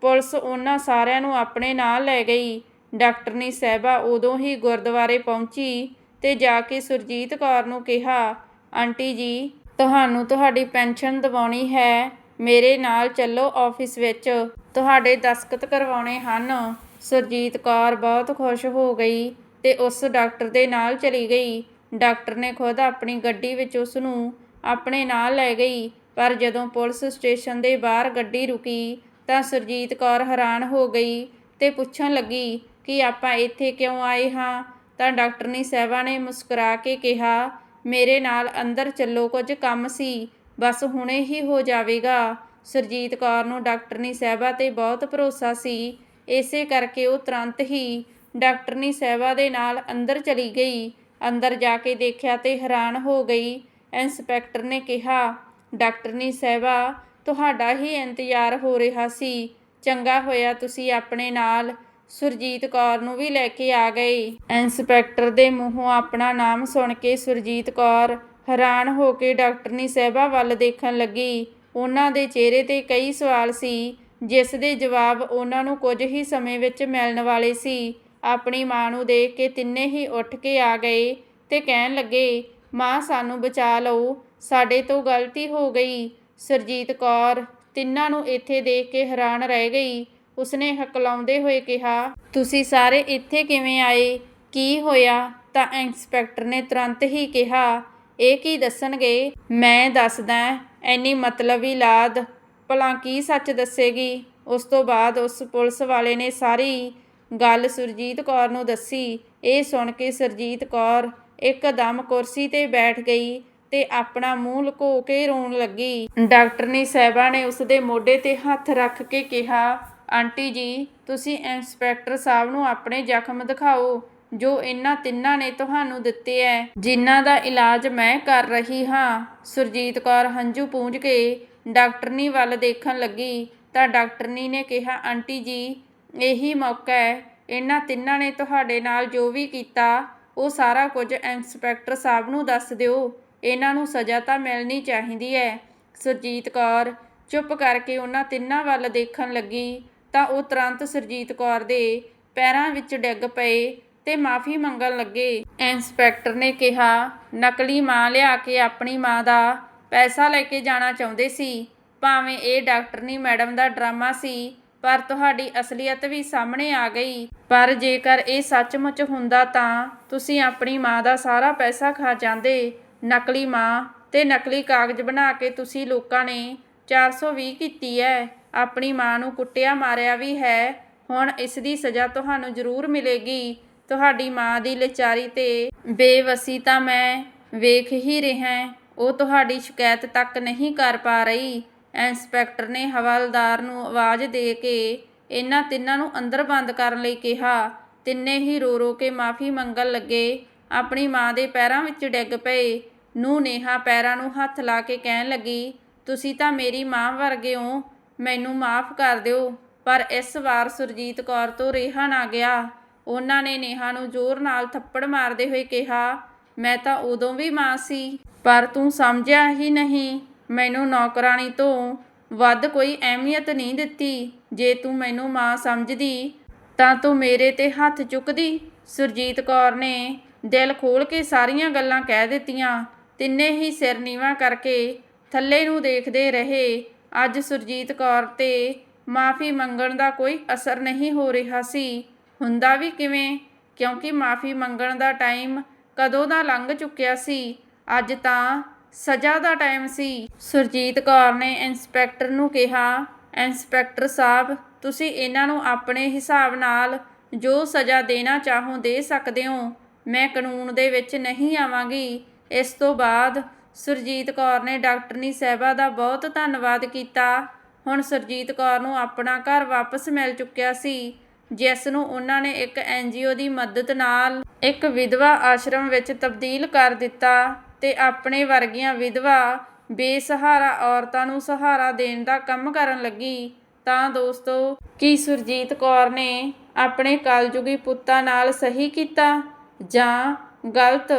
Speaker 1: ਪੁਲਿਸ ਉਹਨਾਂ ਸਾਰਿਆਂ ਨੂੰ ਆਪਣੇ ਨਾਲ ਲੈ ਗਈ। ਡਾਕਟਰਨੀ ਸਾਹਿਬਾ ਉਦੋਂ ਹੀ ਗੁਰਦੁਆਰੇ ਪਹੁੰਚੀ ਤੇ ਜਾ ਕੇ ਸੁਰਜੀਤ ਕੌਰ ਨੂੰ ਕਿਹਾ, ਆਂਟੀ ਜੀ, ਤੁਹਾਨੂੰ ਤੁਹਾਡੀ ਪੈਨਸ਼ਨ ਦਿਵਾਉਣੀ ਹੈ। ਮੇਰੇ ਨਾਲ ਚੱਲੋ ਆਫਿਸ ਵਿੱਚ। ਤੁਹਾਡੇ ਦਸਤਖਤ ਕਰਵਾਉਣੇ ਹਨ। ਸੁਰਜੀਤ ਕੌਰ ਬਹੁਤ ਖੁਸ਼ ਹੋ ਗਈ ਤੇ ਉਸ ਡਾਕਟਰ ਦੇ ਨਾਲ ਚਲੀ ਗਈ। ਡਾਕਟਰ ਨੇ ਖੁਦ ਆਪਣੀ ਗੱਡੀ ਵਿੱਚ ਉਸ ਨੂੰ ਆਪਣੇ ਨਾਲ ਲੈ ਗਈ। ਪਰ ਜਦੋਂ ਪੁਲਿਸ ਸਟੇਸ਼ਨ ਦੇ ਬਾਹਰ ਗੱਡੀ ਰੁਕੀ ਤਾਂ ਸੁਰਜੀਤ ਕੌਰ ਹੈਰਾਨ ਹੋ ਗਈ ਤੇ ਪੁੱਛਣ ਲੱਗੀ ਕਿ ਆਪਾਂ ਇੱਥੇ ਕਿਉਂ ਆਏ ਹਾਂ? ਤਾਂ ਡਾਕਟਰਨੀ ਸਾਹਿਬਾ ਨੇ ਮੁਸਕਰਾ ਕੇ ਕਿਹਾ, ਮੇਰੇ ਨਾਲ ਅੰਦਰ ਚੱਲੋ, ਕੁਝ ਕੰਮ ਸੀ, ਬਸ ਹੁਣੇ ਹੀ ਹੋ ਜਾਵੇਗਾ। ਸੁਰਜੀਤ ਕੌਰ ਨੂੰ ਡਾਕਟਰਨੀ ਸਾਹਿਬਾ ਤੇ ਬਹੁਤ ਭਰੋਸਾ ਸੀ। ਇਸੇ ਕਰਕੇ ਉਹ ਤੁਰੰਤ ਹੀ ਡਾਕਟਰਨੀ ਸਾਹਿਬਾ ਦੇ ਨਾਲ ਅੰਦਰ ਚਲੀ ਗਈ। ਅੰਦਰ ਜਾ ਕੇ ਦੇਖਿਆ ਤੇ ਹੈਰਾਨ ਹੋ ਗਈ। ਇੰਸਪੈਕਟਰ ਨੇ ਕਿਹਾ ਡਾਕਟਰਨੀ ਸਾਹਿਬਾ, ਤੁਹਾਡਾ ਹੀ ਇੰਤਜ਼ਾਰ ਹੋ ਰਿਹਾ ਸੀ। ਚੰਗਾ ਹੋਇਆ ਤੁਸੀਂ ਆਪਣੇ ਨਾਲ। ਸੁਰਜੀਤ ਕੌਰ ਨੂੰ ਵੀ ਲੈ ਕੇ ਆ ਗਏ ਇੰਸਪੈਕਟਰ ਦੇ ਮੂੰਹੋਂ ਆਪਣਾ ਨਾਮ ਸੁਣ ਕੇ ਸੁਰਜੀਤ ਕੌਰ ਹੈਰਾਨ ਹੋ ਕੇ ਡਾਕਟਰਨੀ ਸਾਹਿਬਾ ਵੱਲ ਦੇਖਣ ਲੱਗੀ। ਉਹਨਾਂ ਦੇ ਚਿਹਰੇ ਤੇ ਕਈ ਸਵਾਲ ਸੀ, ਜਿਸ ਦੇ ਜਵਾਬ ਉਹਨਾਂ ਨੂੰ ਕੁਝ ਹੀ ਸਮੇਂ ਵਿੱਚ ਮਿਲਣ ਵਾਲੇ ਸੀ। ਆਪਣੀ ਮਾਂ ਨੂੰ ਦੇਖ ਕੇ ਤਿੰਨੇ ਹੀ ਉੱਠ ਕੇ ਆ ਗਏ ਤੇ ਕਹਿਣ ਲੱਗੇ, ਮਾਂ, ਸਾਨੂੰ ਬਚਾ ਲਓ। ਸਾਡੇ ਤੋਂ ਗਲਤੀ ਹੋ ਗਈ। ਸਰਜੀਤ ਕੌਰ ਤਿੰਨਾਂ ਨੂੰ ਇੱਥੇ ਦੇਖ ਕੇ ਹੈਰਾਨ ਰਹਿ ਗਈ। ਉਸਨੇ ਹਕਲਾਉਂਦੇ ਹੋਏ ਕਿਹਾ, ਤੁਸੀਂ ਸਾਰੇ ਇੱਥੇ ਕਿਵੇਂ ਆਏ? ਕੀ ਹੋਇਆ? ਤਾਂ ਇੰਸਪੈਕਟਰ ਨੇ ਤੁਰੰਤ ਹੀ ਕਿਹਾ, ਇਹ ਕੀ ਦੱਸਣਗੇ? ਮੈਂ ਦੱਸਦਾ ਐਨੀ ਮਤਲਬੀ ਲਾਦ ਭਲਾ ਕੀ ਸੱਚ ਦੱਸੇਗੀ? ਉਸ ਤੋਂ ਬਾਅਦ ਉਸ ਪੁਲਿਸ ਵਾਲੇ ਨੇ ਸਾਰੀ ਗੱਲ ਸੁਰਜੀਤ ਕੌਰ ਨੂੰ ਦੱਸੀ। ਇਹ ਸੁਣ ਕੇ ਸੁਰਜੀਤ ਕੌਰ ਇੱਕਦਮ ਕੁਰਸੀ ਤੇ ਬੈਠ ਗਈ। ਤੇ ਆਪਣਾ ਮੂੰਹ ਲੁਕੋ ਕੇ ਰੋਣ ਲੱਗੀ। ਡਾਕਟਰਨੀ ਸਾਹਿਬਾ ਨੇ ਉਸ ਦੇ ਮੋਢੇ ਤੇ ਹੱਥ ਰੱਖ ਕੇ ਕਿਹਾ, ਆਂਟੀ ਜੀ, ਤੁਸੀਂ ਇੰਸਪੈਕਟਰ ਸਾਹਿਬ ਨੂੰ ਆਪਣੇ ਜ਼ਖਮ ਦਿਖਾਓ, ਜੋ ਇਹਨਾਂ ਤਿੰਨਾਂ ਨੇ ਤੁਹਾਨੂੰ ਦਿੱਤੇ ਐ, ਜਿਨ੍ਹਾਂ ਦਾ ਇਲਾਜ ਮੈਂ ਕਰ ਰਹੀ ਹਾਂ। ਸੁਰਜੀਤ ਕੌਰ ਹੰਝੂ ਪੂੰਝ ਕੇ ਡਾਕਟਰਨੀ ਵੱਲ ਦੇਖਣ ਲੱਗੀ। ਤਾਂ ਡਾਕਟਰਨੀ ਨੇ ਕਿਹਾ, ਆਂਟੀ ਜੀ, ਇਹੀ ਮੌਕਾ ਹੈ ਇਹਨਾਂ ਤਿੰਨਾਂ ਨੇ ਤੁਹਾਡੇ ਨਾਲ ਜੋ ਵੀ ਕੀਤਾ, ਉਹ ਸਾਰਾ ਕੁਝ ਇੰਸਪੈਕਟਰ ਸਾਹਿਬ ਨੂੰ ਦੱਸ ਦਿਓ। ਇਹਨਾਂ ਨੂੰ ਸਜ਼ਾ ਤਾਂ ਮਿਲਣੀ ਚਾਹੀਦੀ ਹੈ ਸੁਰਜੀਤ ਕੌਰ ਚੁੱਪ ਕਰਕੇ ਉਹਨਾਂ ਤਿੰਨਾਂ ਵੱਲ ਦੇਖਣ ਲੱਗੀ ਤਾਂ ਉਹ ਤੁਰੰਤ ਸੁਰਜੀਤ ਕੌਰ ਦੇ ਪੈਰਾਂ ਵਿੱਚ ਡਿੱਗ ਪਏ ਤੇ ਮਾਫੀ ਮੰਗਣ ਲੱਗੇ। ਇੰਸਪੈਕਟਰ ਨੇ ਕਿਹਾ, ਨਕਲੀ ਮਾਂ ਲਿਆ ਕੇ ਆਪਣੀ ਮਾਂ ਦਾ ਪੈਸਾ ਲੈ ਕੇ ਜਾਣਾ ਚਾਹੁੰਦੇ ਸੀ। ਭਾਵੇਂ ਇਹ ਡਾਕਟਰਨੀ ਮੈਡਮ ਦਾ ਡਰਾਮਾ ਸੀ, ਪਰ ਤੁਹਾਡੀ ਅਸਲੀਅਤ ਵੀ ਸਾਹਮਣੇ ਆ ਗਈ। ਪਰ ਜੇਕਰ ਇਹ ਸੱਚਮੁੱਚ ਹੁੰਦਾ ਤਾਂ ਤੁਸੀਂ ਆਪਣੀ ਮਾਂ ਦਾ ਸਾਰਾ ਪੈਸਾ ਖਾ ਜਾਂਦੇ ਨਕਲੀ ਮਾਂ ਤੇ ਨਕਲੀ ਕਾਗਜ਼ ਬਣਾ ਕੇ ਤੁਸੀਂ ਲੋਕਾਂ ਨੇ 420 ਕੀਤੀ ਹੈ ਆਪਣੀ ਮਾਂ ਨੂੰ ਕੁੱਟਿਆ ਮਾਰਿਆ ਵੀ ਹੈ। ਹੁਣ ਇਸ ਦੀ ਸਜ਼ਾ ਤੁਹਾਨੂੰ ਜ਼ਰੂਰ ਮਿਲੇਗੀ। ਤੁਹਾਡੀ ਮਾਂ ਦੀ ਲਚਾਰੀ ਤੇ ਬੇਵਸੀ ਤਾਂ ਮੈਂ ਵੇਖ ਹੀ ਰਿਹਾ ਉਹ ਤੁਹਾਡੀ ਸ਼ਿਕਾਇਤ ਤੱਕ ਨਹੀਂ ਕਰ ਪਾ ਰਹੀ। ਇੰਸਪੈਕਟਰ ਨੇ ਹਵਾਲਦਾਰ ਨੂੰ ਆਵਾਜ਼ ਦੇ ਕੇ ਇਹਨਾਂ ਤਿੰਨਾਂ ਨੂੰ ਅੰਦਰ ਬੰਦ ਕਰਨ ਲਈ ਕਿਹਾ। ਤਿੰਨੇ ਹੀ ਰੋ ਰੋ ਕੇ ਮਾਫੀ ਮੰਗਣ ਲੱਗੇ। ਆਪਣੀ ਮਾਂ ਦੇ ਪੈਰਾਂ ਵਿੱਚ ਡਿੱਗ ਪਏ। ਨੂੰ ਨੇਹਾ ਪੈਰਾਂ ਨੂੰ ਹੱਥ ਲਾ ਕੇ ਕਹਿਣ ਲੱਗੀ, ਤੁਸੀਂ ਤਾਂ ਮੇਰੀ ਮਾਂ ਵਰਗੇ ਹੋ, ਮੈਨੂੰ ਮਾਫ ਕਰ ਦਿਓ। ਪਰ ਇਸ ਵਾਰ ਸੁਰਜੀਤ ਕੌਰ ਤੋਂ ਰਿਹਾ ਨਾ ਗਿਆ। ਉਹਨਾਂ ਨੇ ਨੇਹਾ ਨੂੰ ਜ਼ੋਰ ਨਾਲ ਥੱਪੜ ਮਾਰਦੇ ਹੋਏ ਕਿਹਾ, ਮੈਂ ਤਾਂ ਉਦੋਂ ਵੀ ਮਾਂ ਸੀ, ਪਰ ਤੂੰ ਸਮਝਿਆ ਹੀ ਨਹੀਂ, ਮੈਨੂੰ ਨੌਕਰਾਨੀ ਤੋਂ ਵੱਧ ਕੋਈ ਅਹਿਮੀਅਤ ਨਹੀਂ ਦਿੱਤੀ। ਜੇ ਤੂੰ ਮੈਨੂੰ ਮਾਂ ਸਮਝਦੀ, ਤਾਂ ਤੂੰ ਮੇਰੇ ਤੇ ਹੱਥ ਚੁੱਕਦੀ। ਸੁਰਜੀਤ ਕੌਰ ਨੇ ਦਿਲ ਖੋਲ ਕੇ ਸਾਰੀਆਂ ਗੱਲਾਂ ਕਹਿ ਦਿੱਤੀਆਂ। ਤਿੰਨੇ ਹੀ ਸਿਰ ਨੀਵਾ ਕਰਕੇ ਥੱਲੇ ਨੂੰ ਦੇਖਦੇ ਰਹੇ। ਅੱਜ ਸੁਰਜੀਤ ਕੌਰ ਤੇ ਮਾਫੀ ਮੰਗਣ ਦਾ ਕੋਈ ਅਸਰ ਨਹੀਂ ਹੋ ਰਿਹਾ ਸੀ। ਹੁੰਦਾ ਵੀ ਕਿਵੇਂ? ਕਿਉਂਕਿ ਮਾਫੀ ਮੰਗਣ ਦਾ ਟਾਈਮ ਕਦੋਂ ਦਾ ਲੰਘ ਚੁੱਕਿਆ ਸੀ? ਅੱਜ ਤਾਂ ਸਜ਼ਾ ਦਾ ਟਾਈਮ ਸੀ। ਸੁਰਜੀਤ ਕੌਰ ਨੇ ਇੰਸਪੈਕਟਰ ਨੂੰ ਕਿਹਾ, ਇੰਸਪੈਕਟਰ ਸਾਹਿਬ, ਤੁਸੀਂ ਇਹਨਾਂ ਨੂੰ ਆਪਣੇ ਹਿਸਾਬ ਨਾਲ ਜੋ ਸਜ਼ਾ ਦੇਣਾ ਚਾਹੋ ਦੇ ਸਕਦੇ ਹੋ। ਮੈਂ ਕਾਨੂੰਨ ਦੇ ਵਿੱਚ ਨਹੀਂ ਆਵਾਂਗੀ। ਇਸ ਤੋਂ ਬਾਅਦ ਸੁਰਜੀਤ ਕੌਰ ਨੇ ਡਾਕਟਰਨੀ ਸਾਹਿਬਾ ਦਾ ਬਹੁਤ ਧੰਨਵਾਦ ਕੀਤਾ। ਹੁਣ ਸੁਰਜੀਤ ਕੌਰ ਨੂੰ ਆਪਣਾ ਘਰ ਵਾਪਸ ਮਿਲ ਚੁੱਕਿਆ ਸੀ, ਜਿਸ ਨੂੰ ਉਹਨਾਂ ਨੇ ਇੱਕ ਐਨਜੀਓ ਦੀ ਮਦਦ ਨਾਲ ਇੱਕ ਵਿਧਵਾ ਆਸ਼ਰਮ ਵਿੱਚ ਤਬਦੀਲ ਕਰ ਦਿੱਤਾ ਤੇ ਆਪਣੇ ਵਰਗੀਆਂ ਵਿਧਵਾ ਬੇਸਹਾਰਾ ਔਰਤਾਂ ਨੂੰ ਸਹਾਰਾ ਦੇਣ ਦਾ ਕੰਮ ਕਰਨ ਲੱਗੀ। ਤਾਂ ਦੋਸਤੋ, ਕੀ ਸੁਰਜੀਤ ਕੌਰ ਨੇ ਆਪਣੇ ਕਲਯੁਗੀ ਪੁੱਤਾਂ ਨਾਲ ਸਹੀ ਕੀਤਾ ਜਾਂ ਗਲਤ?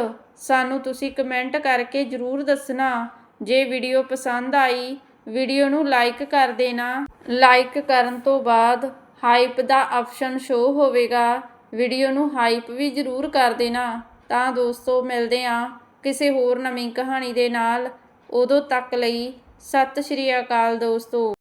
Speaker 1: ਸਾਨੂੰ ਤੁਸੀਂ ਕਮੈਂਟ ਕਰਕੇ ਜਰੂਰ ਦੱਸਣਾ। ਜੇ ਵੀਡੀਓ ਪਸੰਦ ਆਈ, ਵੀਡੀਓ ਨੂੰ ਲਾਈਕ ਕਰ ਦੇਣਾ। ਲਾਈਕ ਕਰਨ ਤੋਂ ਬਾਅਦ ਹਾਈਪ ਦਾ ਆਪਸ਼ਨ ਸ਼ੋ ਹੋਵੇਗਾ। ਵੀਡੀਓ ਨੂੰ ਹਾਈਪ ਵੀ ਜ਼ਰੂਰ ਕਰ ਦੇਣਾ। ਤਾਂ ਦੋਸਤੋ, ਮਿਲਦੇ ਆਂ ਕਿਸੇ ਹੋਰ ਨਵੀਂ ਕਹਾਣੀ ਦੇ ਨਾਲ। ਉਦੋਂ ਤੱਕ ਲਈ ਸਤਿ ਸ਼੍ਰੀ ਅਕਾਲ ਦੋਸਤੋ।